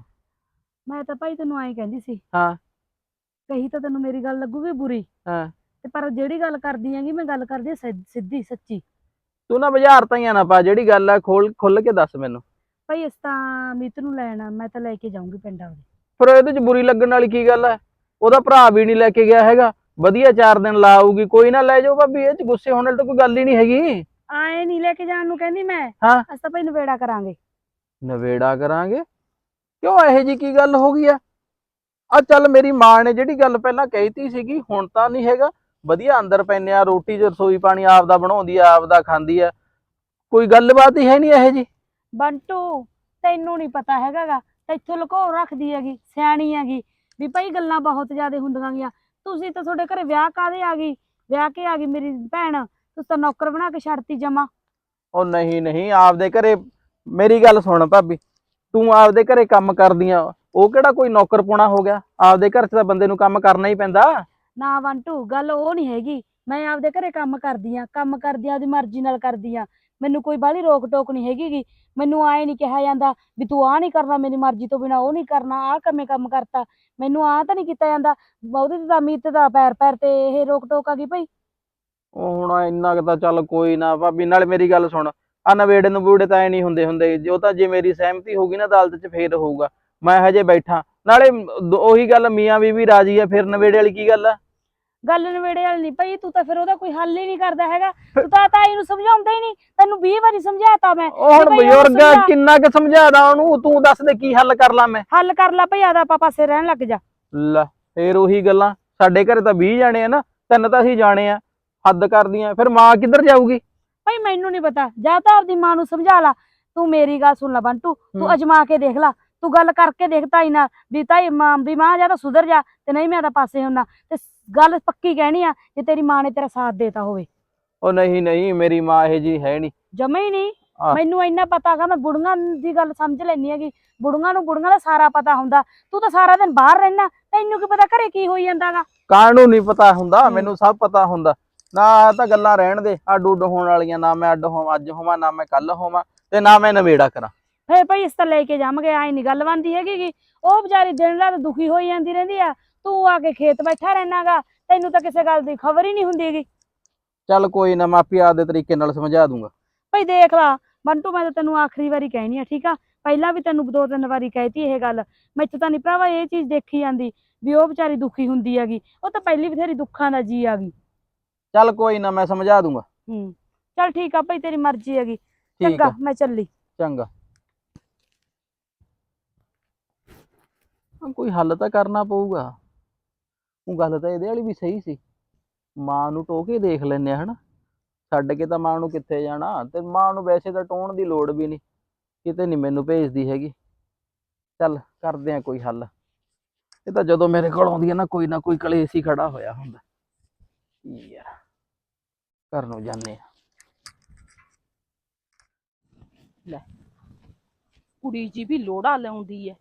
ਮੈਂ ਤਾਂ ਭਾਈ ਤੈਨੂੰ ਐਂ ਕਹਿੰਦੀ ਸੀ ਹਾਂ। ਕਹੀ ਤਾਂ ਤੈਨੂੰ ਮੇਰੀ ਗੱਲ ਲੱਗੂਗੀ ਬੁਰੀ। ਹਾਂ। ਤੇ ਪਰ ਜਿਹੜੀ ਗੱਲ ਕਰਦੀ ਹੈਗੀ ਮੈਂ ਗੱਲ ਕਰਦੀ ਸਿੱਧ- ਸਿੱਧੀ ਸੱਚੀ। ਤੂੰ ਨਾ ਬਾਜ਼ਾਰ ਤਾਂ ਹੀ ਆ ਨਾ ਪਾ ਜਿਹੜੀ ਗੱਲ ਆ ਖੋਲ ਖੁੱਲ ਕੇ ਦੱਸ ਮੈਨੂੰ। ਭਾਈ ਇਸ ਤਾਂ ਮੀਤ ਨੂੰ ਲੈਣਾ ਮੈਂ ਤਾਂ ਲੈ ਕੇ ਜਾਊਂਗੀ ਪਿੰਡ ਆਉਦੇ ਫਿਰ ਇਹਦੇ ਚ ਬੁਰੀ ਲੱਗਣ ਵਾਲੀ ਕੀ ਗੱਲ ਹੈ ਉਹਦਾ ਭਰਾ ਵੀ ਨਹੀਂ ਲੈ ਕੇ ਗਿਆ ਹੈਗਾ। ਵਧੀਆ ਚਾਰ ਦਿਨ ਲਾਊਗੀ ਕੋਈ ਨਾ ਲੈ ਜਾਓ ਭਾਬੀ ਇਹ ਚ ਗੁੱਸੇ ਹੋਣ ਵਾਲੀ ਤਾਂ ਕੋਈ ਗੱਲ ਹੀ ਨਹੀਂ ਹੈਗੀ। ਆਏ ਨਹੀਂ ਲੈ ਕੇ ਜਾਣ ਨੂੰ ਕਹਿੰਦੀ ਮੈਂ। ਹਾਂ। ਅਸੀਂ ਤਾਂ ਭਾਈ ਨਵੇੜਾ ਕਰਾਂਗੇ। ਨਵੇੜਾ ਕਰਾਂਗੇ? ਕਿਉਂ ਇਹੋ ਜੀ ਕੀ ਗੱਲ ਹੋ ਗਈ ਆ? ਆ ਚੱਲ ਮੇਰੀ ਮਾਂ ਨੇ ਜਿਹੜੀ ਗੱਲ ਪਹਿਲਾਂ ਕਹੀਤੀ ਸੀਗੀ ਹੁਣ ਤਾਂ ਨਹੀਂ ਹੈਗਾ। ਵਧੀਆ ਅੰਦਰ ਪੈਨੇ ਆ ਰੋਟੀ ਚ ਰਸੋਈ ਪਾਣੀ ਆਪਦਾ ਬਣਾਉਂਦੀ ਆ ਆਪਦਾ ਖਾਂਦੀ ਆ। ਕੋਈ ਗੱਲਬਾਤ ਹੀ ਹੈ ਨਹੀਂ ਇਹੋ ਜੀ ਬੰਟੂ ਤੈਨੂੰ ਨਹੀਂ ਪਤਾ ਹੈਗਾਗਾ ਇੱਥੋਂ ਲੁਕੋ ਰੱਖਦੀ ਹੈਗੀ ਸਿਆਣੀ ਹੈਗੀ ਵੀ ਭਾਈ ਗੱਲਾਂ ਬਹੁਤ ਜ਼ਿਆਦਾ ਹੁੰਦੀਆਂ ਗੀਆਂ ਤੁਸੀਂ ਤਾਂ ਤੁਹਾਡੇ ਘਰੇ ਵਿਆਹ ਕਾਦੇ ਆ ਗਈ? ਵਿਆਹ ਕੇ ਆ ਗਈ ਮੇਰੀ ਭੈਣ ਤੁਸੀਂ ਤਾਂ ਨੌਕਰ ਬਣਾ ਕੇ ਛੱਡਤੀ ਜਮਾ। ਉਹ ਨਹੀਂ ਨਹੀਂ ਆਪਦੇ ਘਰੇ ਮੇਰੀ ਗੱਲ ਸੁਣ ਭਾਬੀ ਤੂੰ ਆਪਦੇ ਘਰੇ ਕੰਮ ਕਰਦੀ ਆ ਉਹ ਕਿਹੜਾ ਕੋਈ ਨੌਕਰ ਪੁਣਾ ਹੋ ਗਿਆ? ਆਪਦੇ ਘਰ 'ਚ ਤਾਂ ਬੰਦੇ ਨੂੰ ਕੰਮ ਕਰਨਾ ਹੀ ਪੈਂਦਾ। ਨਾ ਬੰਟੂ ਗੱਲ ਉਹ ਨਹੀਂ ਹੈਗੀ ਮੈਂ ਆਪਦੇ ਘਰੇ ਕੰਮ ਕਰਦੀ ਆ ਕੰਮ ਕਰਦੀ ਆ ਆਪਦੀ ਮਰਜ਼ੀ ਨਾਲ ਕਰਦੀ ਆ। ਮੈਨੂੰ ਕੋਈ ਬਾਹਲੀ ਰੋਕ ਟੋਕ ਨਹੀਂ ਹੈਗੀ ਗੀ ਮੈਨੂੰ ਆਏ ਨਹੀਂ ਕਿਹਾ ਜਾਂਦਾ ਵੀ ਤੂੰ ਆਹ ਨਹੀਂ ਕਰਨਾ, ਮੇਰੀ ਮਰਜ਼ੀ ਤੋਂ ਬਿਨਾ ਉਹ ਨਹੀਂ ਕਰਨਾ ਆ ਕੰਮੇ ਕੰਮ ਕਰਤਾ। ਮੈਨੂੰ ਆ ਤਾਂ ਨਹੀਂ ਕੀਤਾ ਜਾਂਦਾ। ਉਹਦੇ ਤੇ ਤਾਂ ਮੀਤ ਦਾ ਪੈਰ ਪੈਰ ਤੇ ਇਹ ਰੋਕ ਟੋਕ ਆ ਗਈ ਭਾਈ। ਉਹ ਹੁਣ ਇੰਨਾ ਕੁ ਤਾਂ ਚੱਲ ਕੋਈ ਨਾ, ਭਾਬੀ, ਨਾਲ ਮੇਰੀ ਗੱਲ ਸੁਣ। ਆ ਨਵੇੜੇ ਨੂੰ ਬੂੜੇ ਤਾਂ ਐ ਨਹੀਂ ਹੁੰਦੇ ਹੁੰਦੇ। ਜੋ ਤਾਂ ਜੇ ਮੇਰੀ ਸਹਿਮਤੀ ਹੋਊਗੀ ਨਾ, ਅਦਾਲਤ 'ਚ ਫੇਰ ਹੋਊਗਾ। ਮੈਂ ਹਜੇ ਬੈਠਾ। ਨਾਲੇ ਦ- ਉਹੀ ਗੱਲ ਮੀਆਂ ਬੀਵੀ ਰਾਜੀ ਆ, ਫਿਰ ਨਵੇੜੇ ਵਾਲੀ ਕੀ ਗੱਲ ਆ? ਗੱਲ ਨਵੇੜੇ ਵਾਲੀ ਨਹੀਂ ਭਾਈ ਤੂੰ ਤਾਂ ਫਿਰ ਉਹਦਾ ਕੋਈ ਹੱਲ ਹੀ ਨਹੀਂ ਕਰਦਾ ਹੈਗਾ। ਤੂੰ ਤਾਂ ਤਾਈ ਨੂੰ ਸਮਝਾਉਂਦਾ ਹੀ ਨਹੀਂ ਤੈਨੂੰ 20 ਵਾਰੀ ਸਮਝਾਤਾ ਮੈਂ ਉਹ ਹੁਣ ਭਾਈ ਉਹਨੂੰ ਬਜ਼ੁਰਗ ਆ, ਸਮਝਾ। ਕਿੰਨਾ ਕੁ ਸਮਝਾਦਾ ਉਹਨੂੰ ਤੂੰ ਦੱਸ ਦੇ ਕੀ ਹੱਲ ਕਰ ਲਾਂ ਮੈਂ। ਹੱਲ ਕਰ ਲੈ ਭਾਈ ਆਦਾ ਆਪਾਂ ਪਾਸੇ ਰਹਿਣ ਲੱਗ ਜਾ। ਲੈ ਫੇਰ ਉਹੀ ਗੱਲਾਂ ਸਾਡੇ ਘਰੇ ਤਾਂ 20 ਜਾਣੇ ਆ ਨਾ ਤਿੰਨ ਤਾਂ ਅਸੀਂ ਜਾਣੇ ਆ ਹੱਦ ਕਰਦੀਆਂ ਫਿਰ ਮਾਂ ਕਿੱਧਰ ਜਾਊਗੀ? ਭਾਈ ਮੈਨੂੰ ਨਹੀਂ ਪਤਾ ਜਾਂ ਤਾਂ ਆਪਦੀ ਮਾਂ ਨੂੰ ਸਮਝਾ ਲਾ। ਤੂੰ ਮੇਰੀ ਗੱਲ ਸੁਣ ਲੈ ਬੰਟੂ ਤੂੰ ਹੂੰ। ਅਜਮਾ ਕੇ ਦੇਖ ਲਾ ਤੂੰ ਗੱਲ ਕਰਕੇ ਦੇਖ ਤਾਈ ਨਾਲ ਵੀ ਤਾਈ ਮਾਂ ਵੀ ਮਾਂ ਜਾਂ ਤਾਂ ਸੁਧਰ ਜਾ ਤੇ ਨਹੀਂ ਮੈਂ ਤਾਂ ਪਾਸੇ ਹੁੰਨਾ ਤੇ ਗੱਲ ਪੱਕੀ ਕਹਿਣੀ ਆ ਜੇ ਤੇਰੀ ਮਾਂ ਨੇ ਤੇਰਾ ਸਾਥ ਦੇਤਾ ਹੋਵੇ। ਉਹ ਨਹੀਂ ਨਹੀਂ ਮੇਰੀ ਮਾਂ ਇਹ ਜੀ ਹੈ ਨਹੀਂ। ਜਮੇ ਹੀ ਨਹੀਂ। ਆਹ। ਮੈਨੂੰ ਇੰਨਾ ਪਤਾ ਹੈਗਾ ਮੈਂ ਬੁੜੀਆਂ ਦੀ ਗੱਲ ਸਮਝ ਲੈਣੀ ਹੈਗੀ। ਬੁੜੀਆਂ ਨੂੰ ਬੁੜੀਆਂ ਦਾ ਸਾਰਾ ਪਤਾ ਹੁੰਦਾ। ਤੂੰ ਤਾਂ ਸਾਰਾ ਦਿਨ ਬਾਹਰ ਰਹਿਣਾ ਤੈਨੂੰ ਕੀ ਪਤਾ ਘਰੇ ਕੀ ਹੋਈ ਜਾਂਦਾਗਾ? ਕਾਹਨੂੰ ਨਹੀਂ ਪਤਾ ਹੁੰਦਾ। ਮੈਨੂੰ ਸਭ ਪਤਾ ਹੁੰਦਾ। ਨਾ ਆਹ ਤਾਂ ਗੱਲਾਂ ਰਹਿਣ ਦੇ ਅੱਡ ਉੱਡ ਹੋਣ ਵਾਲੀਆਂ ਨਾ ਮੈਂ ਅੱਡ ਹੋਵਾਂ ਅੱਜ ਹੋਵਾਂ ਨਾ ਮੈਂ ਕੱਲ ਹੋਵਾਂ ਤੇ ਨਾ ਮੈਂ ਨਵੇੜਾ ਕਰਾਂ। ਫੇਰ ਭਾਈ ਇਸ ਤਾਂ ਲੈ ਕੇ ਜਾਵਾਂਗੇ ਆਈ ਨਹੀਂ ਗੱਲ ਬਣਦੀ ਹੈਗੀ ਗੀ। ਉਹ ਵਿਚਾਰੀ ਦਿਨ ਰਾਤ ਦੁਖੀ ਹੋਈ ਜਾਂਦੀ ਰਹਿੰਦੀ ਆ ਤੂੰ ਆ ਕੇ ਖੇਤ ਬੈਠਾ ਰਹਿਣਾਗਾ ਤੈਨੂੰ ਤਾਂ ਕਿਸੇ ਗੱਲ ਦੀ ਖਬਰ ਹੀ ਨਹੀਂ ਹੁੰਦੀ ਹੈਗੀ। ਚੱਲ ਕੋਈ ਨਾ ਮਾਪੀ ਆਪਦੇ ਤਰੀਕੇ ਨਾਲ ਸਮਝਾ ਦੂੰਗਾ। ਭਾਈ ਦੇਖ ਲਾ ਬੰਟੂ ਮੈਂ ਤਾਂ ਤੈਨੂੰ ਆਖਰੀ ਵਾਰੀ ਕਹਿਣੀ ਆ ਠੀਕ ਆ? ਪਹਿਲਾਂ ਵੀ ਤੈਨੂੰ ਦੋ ਤਿੰਨ ਵਾਰੀ ਕਹਿਤੀ ਇਹ ਗੱਲ। ਮੈਥੋਂ ਤਾਂ ਨਹੀਂ ਭਰਾਵਾ ਇਹ ਚੀਜ਼ ਦੇਖੀ ਜਾਂਦੀ ਵੀ ਉਹ ਵਿਚਾਰੀ ਦੁਖੀ ਹੁੰਦੀ ਹੈਗੀ। ਉਹ ਤਾਂ ਪਹਿਲੀ ਬਥੇਰੀ ਦੁੱਖਾਂ ਦਾ ਜੀ ਆ ਗਈ। ਚੱਲ ਕੋਈ ਨਾ ਮੈਂ ਸਮਝਾ ਦੂੰਗਾ। ਹੂੰ। ਚੱਲ ਠੀਕ ਆ ਭਾਈ ਤੇਰੀ ਮਰਜ਼ੀ ਹੈਗੀ। ਠੀਕ ਚੰਗਾ ਆ ਮੈਂ ਚੱਲੀ। ਚੰਗਾ। ਹਾਂ, ਕੋਈ ਹੱਲ ਤਾਂ ਕਰਨਾ ਪਊਗਾ। ਉਹ ਗੱਲ ਤਾਂ ਇਹਦੇ ਵਾਲੀ ਵੀ ਸਹੀ ਸੀ। ਮਾਂ ਨੂੰ ਟੋਹ ਕੇ ਦੇਖ ਲੈਨੇ ਆ, ਹਨਾ? ਛੱਡ ਕੇ ਤਾਂ ਮਾਂ ਨੂੰ ਕਿੱਥੇ ਜਾਣਾ? ਤੇ ਮਾਂ ਨੂੰ ਵੈਸੇ ਤਾਂ ਟੋਣ ਦੀ ਲੋੜ ਵੀ ਨਹੀਂ। ਕਿਤੇ ਨਹੀਂ ਮੈਨੂੰ ਭੇਜਦੀ ਹੈਗੀ। ਚੱਲ, ਕਰਦੇ ਆ ਕੋਈ ਹੱਲ। ਇਹ ਤਾਂ ਜਦੋਂ ਮੇਰੇ ਕੋਲ ਆਉਂਦੀ ਹੈ ਨਾ, ਕੋਈ ਨਾ ਕੋਈ ਕਲੇਸ਼ ਹੀ ਖੜਾ ਹੋਇਆ ਹੁੰਦਾ। ਯਾਰ ਘਰ ਨੂੰ ਜਾਂਦੇ ਆ। ਕੁੜੀ ਜੀ ਵੀ ਲੋੜਾ ਲਾਉਂਦੀ ਐ।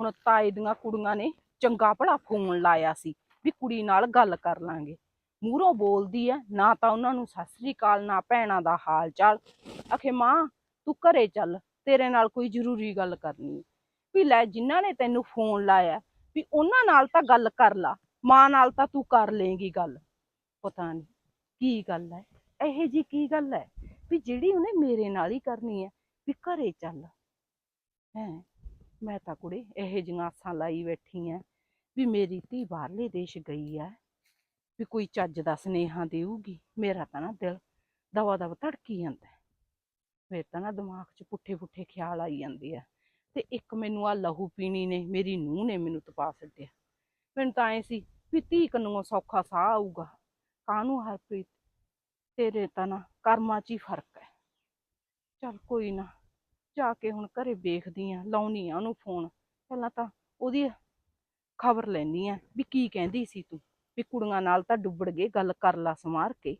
ਹੁਣ ਤਾਏ ਦੀਆਂ ਕੁੜੀਆਂ ਨੇ ਚੰਗਾ ਭਲਾ ਫੋਨ ਲਾਇਆ ਸੀ। ਵੀ ਕੁੜੀ ਨਾਲ ਗੱਲ ਕਰ ਲਾਂਗੇ। ਮੂਹਰੋਂ ਬੋਲਦੀ ਐ, ਨਾ ਤਾਂ ਉਹਨਾਂ ਨੂੰ ਸਤਿ ਸ੍ਰੀ ਅਕਾਲ, ਨਾ ਭੈਣਾਂ ਦਾ ਹਾਲ ਚਾਲ। ਆਖੇ, ਮਾਂ, ਤੂੰ ਘਰੇ ਚੱਲ, ਤੇਰੇ ਨਾਲ ਕੋਈ ਜ਼ਰੂਰੀ ਗੱਲ ਕਰਨੀ ਵੀ ਲੈ, ਜਿਨ੍ਹਾਂ ਨੇ ਤੈਨੂੰ ਫੋਨ ਲਾਇਆ, ਵੀ ਉਹਨਾਂ ਨਾਲ ਤਾਂ ਗੱਲ ਕਰ ਲਾ, ਮਾਂ ਨਾਲ ਤਾਂ ਤੂੰ ਕਰ ਲੇਂਗੀ ਗੱਲ। ਪਤਾ ਨਹੀਂ ਕੀ ਗੱਲ ਹੈ ਇਹੋ ਜੀ ਕੀ ਗੱਲ ਹੈ ਵੀ ਜਿਹੜੀ ਉਹਨੇ ਮੇਰੇ ਨਾਲ ਹੀ ਕਰਨੀ ਹੈ ਵੀ ਘਰੇ ਚੱਲ। ਹੈ, ਮੈਂ ਤਾਂ ਕੁੜੇ ਇਹੋ ਜਿਹੀਆਂ ਆਸਾਂ ਲਾਈ ਬੈਠੀ ਐ। ਵੀ ਮੇਰੀ ਧੀ ਬਾਹਰਲੇ ਦੇਸ਼ ਗਈ ਐ, ਵੀ ਕੋਈ ਚੱਜ ਦਾ ਸੁਨੇਹਾ ਦੇਊਗੀ, ਮੇਰਾ ਤਾਂ ਨਾ ਦਿਲ ਦਵਾ ਦਵਾ ਧੜਕੀ ਜਾਂਦਾ ਹੈ। ਤਾਂ ਨਾ ਦਿਮਾਗ 'ਚ ਪੁੱਠੇ ਪੁੱਠੇ ਖਿਆਲ ਆਈ ਜਾਂਦੇ ਆ ਤੇ ਇੱਕ ਮੈਨੂੰ ਆ ਲਹੂ ਪੀਣੀ ਨੇ, ਮੇਰੀ ਨੂੰਹ ਨੇ ਮੈਨੂੰ ਤਪਾ ਛੱਡਿਆ। ਮੈਨੂੰ ਤਾਂ ਐ ਸੀ ਵੀ ਧੀ ਕਨੂੰੋਂ ਸੌਖਾ ਸਾਹ ਆਊਗਾ, ਕਾਹਨੂੰ ਹਰਪ੍ਰੀਤ? ਤੇਰੇ ਤਾਂ ਨਾ ਕਰਮਾਂ 'ਚ ਹੀ ਫ਼ਰਕ ਹੈ ਚੱਲ ਕੋਈ ਨਾ, ਜਾ ਕੇ ਹੁਣ ਘਰੇ ਵੇਖਦੀ ਆ, ਲਾਉਣੀ ਆ ਉਹਨੂੰ ਫੋਨ, ਪਹਿਲਾਂ ਤਾਂ ਉਹਦੀ ਖਬਰ ਲੈਣੀ ਆ ਵੀ ਕੀ ਕਹਿੰਦੀ ਸੀ ਤੂੰ? ਵੀ ਕੁੜੀਆਂ ਨਾਲ ਤਾਂ ਡੁੱਬੜ ਗਏ, ਗੱਲ ਕਰ ਲਾ ਸਮਾਰ ਕੇ।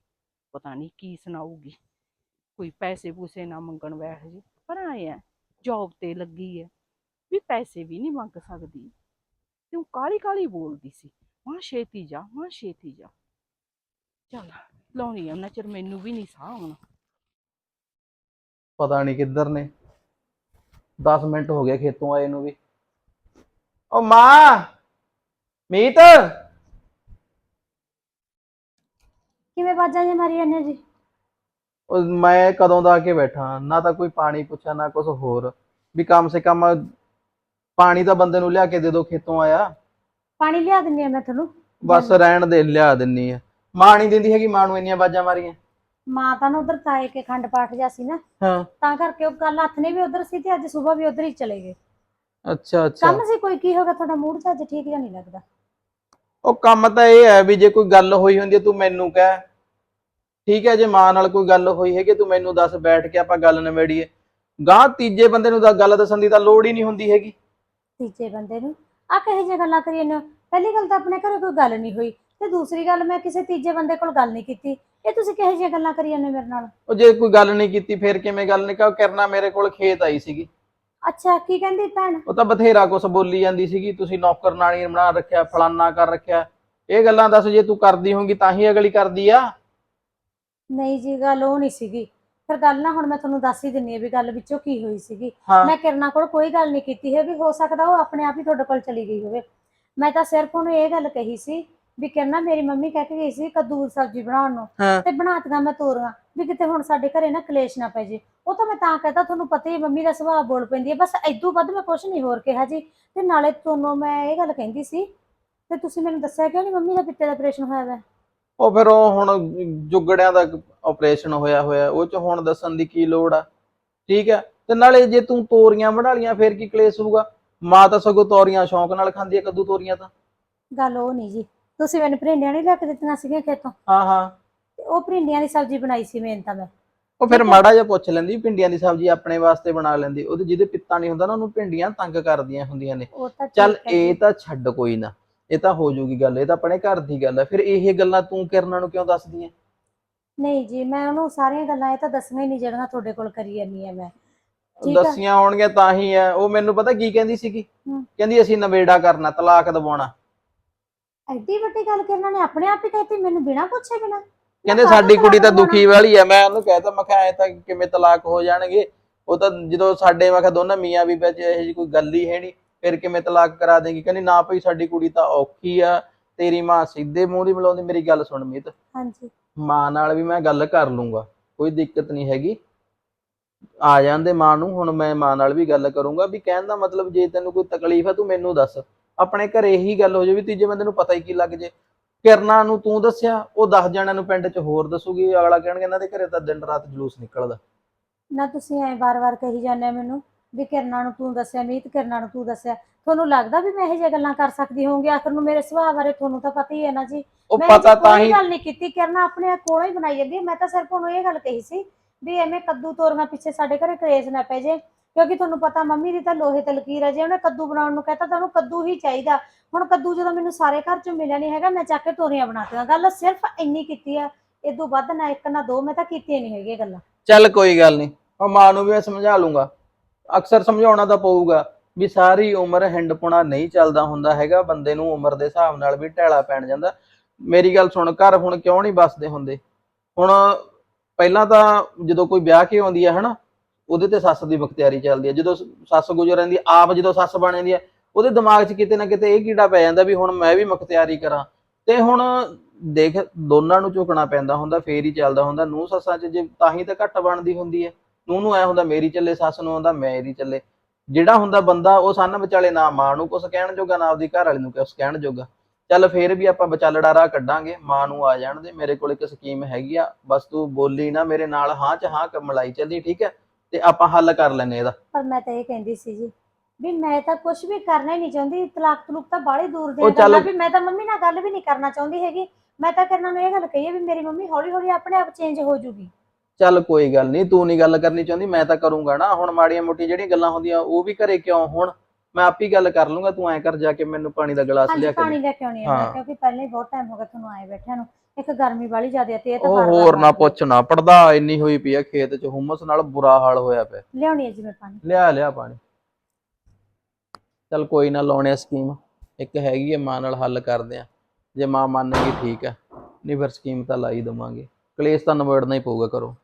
ਪਤਾ ਨਹੀਂ ਕੀ ਸੁਣਾਊਗੀ। ਕੋਈ ਪੈਸੇ ਪੂਸੇ ਨਾ ਮੰਗਣ ਬੈਠ ਜੇ। ਪਰ ਆਏ ਜੌਬ ਤੇ ਲੱਗੀ ਹੈ ਵੀ ਪੈਸੇ ਵੀ ਨਹੀਂ ਮੰਗ ਸਕਦੀ। ਤੇ ਉਹ ਕਾਲੀ ਕਾਲੀ ਬੋਲਦੀ ਸੀ, ਮਾਂ ਛੇਤੀ ਜਾ, ਮਾਂ ਛੇਤੀ ਜਾ। ਚੱਲ, ਲਾਉਣੀ ਆ ਉਹਨਾਂ ਚਿਰ ਮੈਨੂੰ ਵੀ ਨਹੀਂ ਸਾਹ ਆਉਣਾ। ਪਤਾ ਨਹੀਂ ਕਿੱਧਰ ਨੇ। 10 ਮਿੰਟ ਹੋ ਗਏ ਖੇਤੋਂ ਆਏ ਨੂੰ ਵੀ। ਓ ਮਾਂ! ਮੀਤ। ਕਿਵੇਂ ਬਾਜਾਂ ਜੇ ਮਾਰੀ ਜਾਂਦੇ ਜੀ? ਉਹ ਮੈਂ ਕਦੋਂ ਦਾ ਆ ਕੇ ਬੈਠਾ ਨਾ ਤਾਂ ਕੋਈ ਪਾਣੀ ਪੁੱਛਿਆ ਨਾ ਕੁਝ ਹੋਰ। ਵੀ ਕਮ ਸੇ ਕਮ ਪਾਣੀ ਤਾਂ ਬੰਦੇ ਨੂੰ ਲਿਆ ਕੇ ਦੇ ਦੋ ਖੇਤੋਂ ਆਇਆ। ਪਾਣੀ ਲਿਆ ਦਿੰਨੀ ਆ ਮੈਂ ਤੁਹਾਨੂੰ। ਬਸ ਰਹਿਣ ਦੇ ਲਿਆ ਦਿੰਨੀ ਆ। ਮਾਂ ਨਹੀਂ ਦਿੰਦੀ ਹੈਗੀ ਮਾਂ ਨੂੰ ਇੰਨੀਆਂ ਬਾਜਾਂ ਮਾਰੀਆਂ। ਮਾਂ ਤਾਂ ਨਾ ਉਧਰ ਤਾਏ ਕੇ ਖੰਡ ਪਾਠ ਜਾ ਸੀ ਨਾ। ਹਾਂ। ਤਾਂ ਕਰਕੇ ਉਹ ਕੱਲ ਹੱਥ ਨੇ ਵੀ ਉਧਰ ਸੀ ਤੇ ਅੱਜ ਸਵੇਰ ਵੀ ਉਧਰ ਹੀ ਚਲੇ ਗਏ। ਅੱਛਾ ਅੱਛਾ। ਕੰਮ ਸੀ ਕੋਈ? ਕੀ ਹੋ ਗਿਆ? ਤੁਹਾਡਾ ਮੂਡ ਤਾਂ ਅੱਜ ਠੀਕ ਜਿਹਾ ਨਹੀਂ ਲੱਗਦਾ। ਉਹ ਕੰਮ ਤਾਂ ਇਹ ਹੈ ਵੀ ਜੇ ਕੋਈ ਗੱਲ ਹੋਈ ਹੁੰਦੀ ਹੈ ਤੂੰ ਮੈਨੂੰ ਕਹਿ। ਠੀਕ ਹੈ ਜੇ ਮਾਂ ਨਾਲ ਕੋਈ ਗੱਲ ਹੋਈ ਹੈਗੀ ਤੂੰ ਮੈਨੂੰ ਦੱਸ ਬੈਠ ਕੇ ਆਪਾਂ ਗੱਲ ਨਿਬੇੜੀਏ। ਗਾਂ ਤੀਜੇ ਬੰਦੇ ਨੂੰ ਤਾਂ ਗੱਲ ਦੱਸਣ ਦੀ ਤਾਂ ਲੋੜ ਹੀ ਨਹੀਂ ਹੁੰਦੀ ਹੈਗੀ। ਤੀਜੇ ਬੰਦੇ ਨੂੰ? ਆ ਕਹੇ ਜੇ ਗੱਲਾਂ ਕਰੀਏ ਨਾ? ਪਹਿਲੀ ਗੱਲ ਤਾਂ ਆਪਣੇ ਘਰੇ ਕੋਈ ਗੱਲ ਨਹੀਂ ਹੋਈ ਤੇ ਦੂਸਰੀ ਗੱਲ ਮੈਂ ਕਿਸੇ ਤੀਜੇ ਬੰਦੇ ਕੋਲ ਗੱਲ ਨਹੀਂ ਕੀਤੀ। ਇਹ ਤੁਸੀਂ ਕਹੇ ਜੇ ਗੱਲਾਂ ਕਰੀ ਜਾਂਦੇ ਮੇਰੇ ਨਾਲ? ਉਹ ਜੇ ਕੋਈ ਗੱਲ ਨਹੀਂ ਕੀਤੀ ਫੇਰ ਕਿਵੇਂ ਗੱਲ ਨਹੀਂ ਕਰਨਾ ਮੇਰੇ ਕੋਲ ਖੇਤ ਆਈ ਸੀਗੀ। ਅੱਛਾ ਕੀ ਕਹਿੰਦੀ ਭੈਣ? ਉਹ ਤਾਂ ਬਥੇਰਾ ਕੁਛ ਬੋਲੀ ਜਾਂਦੀ ਸੀਗੀ। ਤੁਸੀਂ ਨੌਕਰ ਨਾਣੀ ਬਣਾ ਰੱਖਿਆ ਫਲਾਨਾ ਕਰ ਰੱਖਿਆ। ਇਹ ਗੱਲਾਂ ਦੱਸ ਜੇ ਤੂੰ ਕਰਦੀ ਹੋਗੀ ਤਾਂ ਹੀ ਅਗਲੀ ਕਰਦੀ ਆ। ਨਹੀਂ ਜੀ ਗੱਲ ਉਹ ਨਹੀਂ ਸੀਗੀ। ਫਿਰ ਗੱਲ ਨਾ ਹੁਣ ਮੈਂ ਤੁਹਾਨੂੰ ਦੱਸ ਹੀ ਦਿੰਨੀ ਆ ਵੀ ਗੱਲ ਵਿੱਚੋਂ ਕੀ ਹੋਈ ਸੀਗੀ। ਹਾਂ। ਮੈਂ ਕਿਰਨਾ ਕੋਲ ਕੋਈ ਗੱਲ ਨਹੀਂ ਕੀਤੀ ਹੈ ਵੀ ਹੋ ਸਕਦਾ ਉਹ ਆਪਣੇ ਆਪ ਹੀ ਤੁਹਾਡੇ ਕੋਲ ਚਲੀ ਗਈ ਹੋਵੇ। ਮੈਂ ਤਾਂ ਸਿਰਫ ਉਹਨੂੰ ਇਹ ਗੱਲ ਕਹੀ ਸੀ ਵੀ ਕਿਰਨਾ ਮੇਰੀ ਮੰਮੀ ਕਹਿ ਕੇ ਗਈ ਸੀ ਕੱਦੂ ਸਬਜ਼ੀ ਬਣਾਉਣ ਨੂੰ ਹਾਂ। ਤੇ ਬਣਾਤੀਆਂ ਮੈਂ ਤੋਰੀਆਂ। ਵੀ ਕਿਤੇ ਹੁਣ ਸਾਡੇ ਘਰੇ ਨਾ ਕਲੇਸ਼ ਨਾ ਪੈ ਜੇ। ਉਹ ਤਾਂ ਮੈਂ ਤਾਂ ਕਹਤਾ ਤੁਹਾਨੂੰ ਪਤਾ ਹੀ ਹੈ ਮੰਮੀ ਦਾ ਸੁਭਾਅ ਬੋਲ ਪੈਂਦੀ ਹੈ ਬਸ ਐਦੋਂ ਵੱਧ ਮੈਂ ਕੁਝ ਨਹੀਂ ਹੋਰ ਕਿਹਾ ਜੀ। ਤੇ ਨਾਲੇ ਤੁਹਾਨੂੰ ਮੈਂ ਇਹ ਗੱਲ ਕਹਿੰਦੀ ਸੀ ਤੇ ਤੁਸੀਂ ਮੈਨੂੰ ਦੱਸਿਆ ਕਿਉਂ ਨਹੀਂ ਮੰਮੀ ਦਾ ਪਿੱਤੇ ਦਾ ਆਪਰੇਸ਼ਨ ਹੋਇਆ ਵਾ? ਉਹ ਫਿਰ ਉਹ ਹੁਣ ਜੁਗੜਿਆਂ ਦਾ ਆਪਰੇਸ਼ਨ ਹੋਇਆ ਹੋਇਆ। ਉਹ ਚ ਹੁਣ ਦੱਸਣ ਦੀ ਕੀ ਲੋੜ ਆ? ਠੀਕ ਹੈ ਤੇ ਨਾਲੇ ਜੇ ਤੂੰ ਤੋਰੀਆਂ ਬਣਾ ਲੀਆਂ ਫੇਰ ਕੀ ਕਲੇਸ਼ ਹੋਊਗਾ? ਮਾਂ ਤਾਂ ਸਗੋਂ ਤੋਰੀਆਂ ਸ਼ੌਂਕ ਨਾਲ ਖਾਂਦੀ ਆ ਕੱਦੂ ਤੋਰੀਆਂ ਤਾਂ। ਗੱਲ ਉਹ ਨਹੀਂ ਜੀ। ਤੁਸੀਂ ਮੈਨੂੰ ਭਰਿੰਡੀਆਂ ਨਹੀਂ ਲਿਆ ਕੇ ਦਿੱਤੀਆਂ ਸੀਗੀਆਂ ਖੇਤੋਂ? ਹਾਂ ਹਾਂ। ਤੇ ਉਹ ਭਰਿੰਡੀਆਂ ਦੀ ਸਬਜ਼ੀ ਬਣਾਈ ਸੀ ਮੇਨ ਤਾਂ ਮੈਂ। ਉਹ ਫਿਰ ਮਾੜਾ ਜਿਹਾ ਪੁੱਛ ਲੈਂਦੀ ਭਿੰਡੀਆਂ ਦੀ ਸਬਜ਼ੀ ਆਪਣੇ ਵਾਸਤੇ ਬਣਾ ਲੈਂਦੀ ਉਹਦੇ ਜਿਹਦੇ ਪਿੱਤਾ ਨਹੀਂ ਹੁੰਦਾ ਨਾ ਉਹਨੂੰ ਭਿੰਡੀਆਂ ਤੰਗ ਕਰਦੀਆਂ ਹੁੰਦੀਆਂ ਨੇ। ਉਹ ਤਾਂ ਚੱਲ ਠੀਕ ਹੈ ਜੀ। ਇਹ ਤਾਂ ਛੱਡ ਕੋਈ ਨਾ ਇਹ ਤਾਂ ਹੋ ਜੂਗੀ ਗੱਲ ਇਹ ਤਾਂ ਆਪਣੇ ਘਰ ਦੀ ਗੱਲ ਹੈ ਫਿਰ ਇਹ ਗੱਲਾਂ ਤੂੰ ਕਿਰਨਾਂ ਨੂੰ ਕਿਉਂ ਦੱਸਦੀ ਹੈ ਨਹੀਂ ਜੀ ਮੈਂ ਉਹਨੂੰ ਸਾਰੀਆਂ ਗੱਲਾਂ ਇਹ ਤਾਂ ਦੱਸਣੀਆਂ ਹੀ ਨਹੀਂ ਜਿਹੜੀਆਂ ਤੁਹਾਡੇ ਕੋਲ ਕਰੀ ਜਾਂਦੀ ਆ ਮੈਂ। ਠੀਕ ਆ। ਦੱਸੀਆਂ ਹੋਣਗੀਆਂ ਤਾਂ ਹੀ ਹੈ ਉਹ ਮੈਨੂੰ ਪਤਾ ਕੀ ਕਹਿੰਦੀ ਸੀਗੀ। ਕਹਿੰਦੀ ਅਸੀਂ ਨਵੇੜਾ ਕਰਨਾ ਤਲਾਕ ਦਵਾਉਣਾ। ਐਡੀ ਵੱਡੀ ਗੱਲ ਕਿ ਇਹਨਾਂ ਨੇ ਆਪਣੇ ਆਪ ਹੀ ਕਹਿਤੀ ਮੈਨੂੰ ਬਿਨਾਂ ਪੁੱਛੇ ਬਿਨਾਂ। ਕਹਿੰਦੇ ਸਾਡੀ ਕੁੜੀ ਤਾਂ ਦੁਖੀ ਵਾਲੀ ਹੈ ਮੈਂ ਉਹਨੂੰ ਕਹਿਤਾ ਮੈਂ ਕਿਹਾ ਐ ਤਾਂ ਕਿਵੇਂ ਤਲਾਕ ਹੋ ਜਾਣਗੇ? ਉਹ ਤਾਂ ਜਦੋਂ ਸਾਡੇ ਮੈਂ ਕਿਹਾ ਦੋਨਾਂ ਮੀਆਂ ਵੀ ਵਿੱਚ ਇਹੋ ਜਿਹੀ ਕੋਈ ਗੱਲ ਹੀ ਹੈ ਨਹੀਂ ਫਿਰ ਕਿਵੇਂ ਤਲਾਕ ਕਰਾ ਦੇਗੀ? ਕਹਿੰਦੀ ਨਾ ਭਈ ਸਾਡੀ ਕੁੜੀ ਤਾਂ ਔਖੀ ਆ ਤੇਰੀ ਮਾਂ ਸਿੱਧੇ ਮੂੰਹ ਦੀ ਬੁਲਾਉਂਦੀ ਮੇਰੀ ਗੱਲ ਸੁਣ ਮੀਤ। ਹਾਂਜੀ। ਮਾਂ ਨਾਲ ਵੀ ਮੈਂ ਗੱਲ ਕਰ ਲੂੰਗਾ ਕੋਈ ਦਿੱਕਤ ਨਹੀਂ ਹੈਗੀ। ਆ ਜਾਂਦੇ ਮਾਂ ਨੂੰ ਹੁਣ ਮੈਂ ਮਾਂ ਨਾਲ ਵੀ ਗੱਲ ਕਰੂੰਗਾ ਵੀ ਕਹਿਣ ਦਾ ਮਤਲਬ ਜੇ ਤੈਨੂੰ ਕੋਈ ਤਕਲੀਫ ਹੈ ਤੂੰ ਮੈਨੂੰ ਦੱਸ। ਆਪਣੇ ਘਰੇ ਇਹੀ ਗੱਲ ਹੋ ਜੇ ਵੀ ਤੀਜੇ ਬੰਦੇ ਨੂੰ ਪਤਾ ਹੀ ਕੀ ਲੱਗ ਜੇ। ਕਿਰਨਾ ਨੂੰ ਤੂੰ ਦੱਸਿਆ ਉਹ 10 ਜਣਿਆਂ ਨੂੰ ਪਿੰਡ 'ਚ ਹੋਰ ਦੱਸੂਗੀ ਅਗਲਾ ਕਹਿਣਗੇ ਇਹਨਾਂ ਦੇ ਘਰੇ ਤਾਂ ਦਿਨ ਰਾਤ ਜਲੂਸ ਨਿਕਲਦਾ। ਨਾ ਤੁਸੀਂ ਐ ਬਾਰ-ਬਾਰ ਕਹੀ ਜਾਂਦੇ ਹੋ ਮੈਨੂੰ ਵੀ ਕਿਰਨਾਂ ਨੂੰ ਤੂੰ ਦੱਸਿਆ ਮੀਤ ਕਿਰਨਾਂ ਨੂੰ ਤੂੰ ਦੱਸਿਆ। ਤੁਹਾਨੂੰ ਲੱਗਦਾ ਵੀ ਮੈਂ ਇਹ ਜਿਹੀਆਂ ਗੱਲਾਂ ਕਰ ਸਕਦੀ ਹੋਵਾਂਗੀ ਆਖਰ ਨੂੰ ਮੇਰੇ ਸੁਭਾਅ ਬਾਰੇ ਤੁਹਾਨੂੰ ਤਾਂ ਪਤਾ ਹੀ ਹੈ ਨਾ ਜੀ। ਉਹ ਮੈਂ ਪਤਾ ਤਾਂ ਹੀ ਗੱਲ ਨਹੀਂ ਕੀਤੀ ਕਿਰਨਾ ਆਪਣੇ ਕੋਲੋਂ ਹੀ ਬਣਾਈ ਜਾਂਦੀ ਹੈ। ਮੈਂ ਤਾਂ ਸਿਰਫ ਉਹਨੂੰ ਇਹ ਗੱਲ ਕਹੀ ਸੀ ਵੀ ਐਵੇਂ ਕੱਦੂ ਤੋਰੀਆਂ ਪਿੱਛੇ ਸਾਡੇ ਘਰੇ ਕਲੇਸ਼ ਨਾ ਪੈ ਜੇ। ਕਿਉਂਕਿ ਤੁਹਾਨੂੰ ਪਤਾ ਮੰਮੀ ਦੀ ਤਾਂ ਲੋਹੇ ਤੇ ਲਕੀਰ ਹੈ, ਜੇ ਉਹਨੇ ਕੱਦੂ ਬਣਾਉਣ ਨੂੰ ਕਹਤਾ ਤਾਂ ਉਹਨੂੰ ਕੱਦੂ ਹੀ ਚਾਹੀਦਾ। ਹੁਣ ਕੱਦੂ ਜਦੋਂ ਮੈਨੂੰ ਸਾਰੇ ਘਰ ਚੋਂ ਮਿਲਿਆ ਨਹੀਂ ਹੈਗਾ, ਮੈਂ ਚੱਕ ਕੇ ਤੋਰੀਆਂ ਬਣਾਤੀਆਂ ਗੱਲ ਸਿਰਫ ਇੰਨੀ ਕੀਤੀ ਆ ਇਦੋਂ ਵੱਧ ਨਾ ਇੱਕ, ਨਾ ਦੋ, ਮੈਂ ਤਾਂ ਕੀਤੀਆਂ ਨਹੀਂ ਹੈਗੀਆਂ ਗੱਲਾਂ। ਚੱਲ ਕੋਈ ਗੱਲ ਨਹੀਂ ਉਹ ਮਾਂ ਨੂੰ ਵੀ ਮੈਂ ਸਮਝਾ ਲੂੰਗਾ। ਅਕਸਰ ਸਮਝਾਉਣਾ ਤਾਂ ਪਊਗਾ ਵੀ ਸਾਰੀ ਉਮਰ ਹਿੰਡਪੁਣਾ ਨਹੀਂ ਚੱਲਦਾ ਹੁੰਦਾ ਹੈਗਾ, ਬੰਦੇ ਨੂੰ ਉਮਰ ਦੇ ਹਿਸਾਬ ਨਾਲ ਵੀ ਢਹਿਲਾ ਪੈਣ ਜਾਂਦਾ। ਮੇਰੀ ਗੱਲ ਸੁਣ, ਘਰ ਹੁਣ ਕਿਉਂ ਨਹੀਂ ਬਸਦੇ ਹੁੰਦੇ? ਹੁਣ ਪਹਿਲਾਂ ਤਾਂ ਜਦੋਂ ਕੋਈ ਵਿਆਹ ਕੇ ਆਉਂਦੀ ਹੈ ਹਨਾ ਉਹਦੇ ਤੇ ਸੱਸ ਦੀ ਬਖਤਿਆਰੀ ਚੱਲਦੀ ਹੈ। ਜਦੋਂ ਸੱਸ ਗੁਜ਼ਰ ਜਾਂਦੀ ਹੈ, ਆਪ ਜਦੋਂ ਸੱਸ ਬਣ ਜਾਂਦੀ ਹੈ ਉਹਦੇ ਦਿਮਾਗ 'ਚ ਕਿਤੇ ਨਾ ਕਿਤੇ ਇਹ ਕੀੜਾ ਪੈ ਜਾਂਦਾ ਵੀ ਹੁਣ ਮੈਂ ਵੀ ਮੁਖਤਿਆਰੀ ਕਰਾਂ। ਤੇ ਹੁਣ ਦੇਖ ਦੋਨਾਂ ਨੂੰ ਝੁਕਣਾ ਪੈਂਦਾ ਹੁੰਦਾ ਫੇਰ ਹੀ ਚੱਲਦਾ ਹੁੰਦਾ। ਨੂੰ ਸੱਸਾਂ 'ਚ ਜੇ ਤਾਂ ਹੀ ਤਾਂ ਘੱਟ ਬਣਦੀ ਹੁੰਦੀ ਹੈ। ਨੂੰ ਨੂੰ ਐ ਹੁੰਦਾ ਮੇਰੀ ਚੱਲੇ ਸੱਸ ਨੂੰ ਆਉਂਦਾ ਮੇਰੀ ਚੱਲੇ। ਜਿਹੜਾ ਹੁੰਦਾ ਬੰਦਾ ਉਹ ਸੰਨ ਵਿਚਾਲੇ ਨਾ ਮਾਂ ਨੂੰ ਕੁਛ ਕਹਿਣ ਜੋਗਾ ਨਾ ਆਪਦੀ ਘਰ ਵਾਲੀ ਨੂੰ ਕੁਛ ਕਹਿਣ ਜੋਗਾ। ਚੱਲ ਫੇਰ ਵੀ ਆਪਾਂ ਵਿਚਾਲੜਾ ਰਾਹ ਕੱਢਾਂਗੇ ਮਾਂ ਨੂੰ ਆ ਜਾਣ ਦੇ ਮੇਰੇ ਕੋਲ ਇੱਕ ਸਕੀਮ ਹੈਗੀ ਆ ਬਸ ਤੂੰ ਬੋਲੀ ਨਾ ਮੇਰੇ ਨਾਲ ਹਾਂ ਚ ਹਾਂ ਕ ਮਲਾਈ ਚੱਲੀ ਠੀਕ ਹੈ? ਤੇ ਆਪਾਂ ਹੱਲ ਕਰ ਲੈਨੇ ਇਹਦਾ। ਪਰ ਮੈਂ ਤਾਂ ਇਹ ਕਹਿੰਦੀ ਸੀ ਜੀ ਵੀ ਮੈਂ ਤਾਂ ਕੁਝ ਵੀ ਕਰਨਾ ਹੀ ਨਹੀਂ ਚਾਹੁੰਦੀ ਤਲਾਕ ਤਲੂਕ ਤਾਂ ਬਾਹਲੀ ਦੂਰ ਉਹ ਦੀਆਂ ਚੱਲ- ਗੱਲਾਂ ਵੀ ਮੈਂ ਤਾਂ ਮੰਮੀ ਨਾਲ ਗੱਲ ਵੀ ਨਹੀਂ ਕਰਨਾ ਚਾਹੁੰਦੀ ਹੈਗੀ। ਮੈਂ ਤਾਂ ਕਰਨਾ ਨੂੰ ਇਹ ਗੱਲ ਕਹੀ ਹੈ ਵੀ ਮੇਰੀ ਮੰਮੀ ਹੌਲੀ ਹੌਲੀ ਆਪਣੇ ਆਪ ਚੇਂਜ ਹੋ ਜੂਗੀ। ਚੱਲ ਕੋਈ ਗੱਲ ਨਹੀਂ ਤੂੰ ਨਹੀਂ ਗੱਲ ਕਰਨੀ ਚਾਹੁੰਦੀ ਮੈਂ ਤਾਂ ਕਰੂੰਗਾ ਨਾ। ਹੁਣ ਮਾੜੀਆਂ ਮੋਟੀਆਂ ਜਿਹੜੀਆਂ ਗੱਲਾਂ ਹੁੰਦੀਆਂ ਉਹ ਵੀ ਘਰੇ ਕਿਉਂ ਹੋਣ? ਮੈਂ ਆਪ ਹੀ ਗੱਲ ਕਰ ਲੂੰਗਾ ਤੂੰ ਐਂ ਕਰ ਜਾ ਕੇ ਮੈਨੂੰ ਪਾਣੀ ਦਾ ਗਲਾਸ ਹਾਂਜੀ ਲਿਆ ਕੇ ਪਾਣੀ ਦੇ ਲੈ ਕੇ ਆਉਣੀ ਮੈਂ ਹਾਂ। ਕਿਉਂਕਿ ਪਹਿਲਾਂ ਹੀ ਬਹੁਤ ਟਾਈਮ ਹੋ ਗਿਆ ਤੁਹਾਨੂੰ ਆਏ ਬੈਠਿਆਂ ਨੂੰ। ਇੱਕ ਗਰਮੀ ਵਾਲੀ ਜ਼ਿਆਦਾ ਤੇ ਇਹ ਤਾਂ ਉਹ ਹੋਰ ਨਾ ਪੁੱਛ ਨਾ ਪੜਦਾ ਇੰਨੀ ਹੋਈ ਪਈ ਆ ਖੇਤ 'ਚ ਹੁਮਸ ਨਾਲ ਬੁਰਾ ਹਾਲ ਹੋਇਆ ਪਿਆ। ਲਿਆਉਣੀ ਹੈ ਜੀ ਮੈਂ ਪਾਣੀ। ਲਿਆ ਲਿਆ ਪਾਣੀ। ਚੱਲ ਕੋਈ ਨਾ ਲਾਉਣੇ ਆ ਸਕੀਮ। ਇੱਕ ਹੈਗੀ ਆ ਮਾਂ ਨਾਲ ਹੱਲ ਕਰਦੇ ਆ। ਜੇ ਮਾਂ ਮੰਨ ਗਈ ਠੀਕ ਹੈ ਨਹੀਂ ਫਿਰ ਸਕੀਮ ਤਾਂ ਲਾ ਹੀ ਦੇਵਾਂਗੇ। ਕਲੇਸ਼ ਤਾਂ ਨਿਬੇੜਨਾ ਹੀ ਪਊਗਾ ਕਰੋ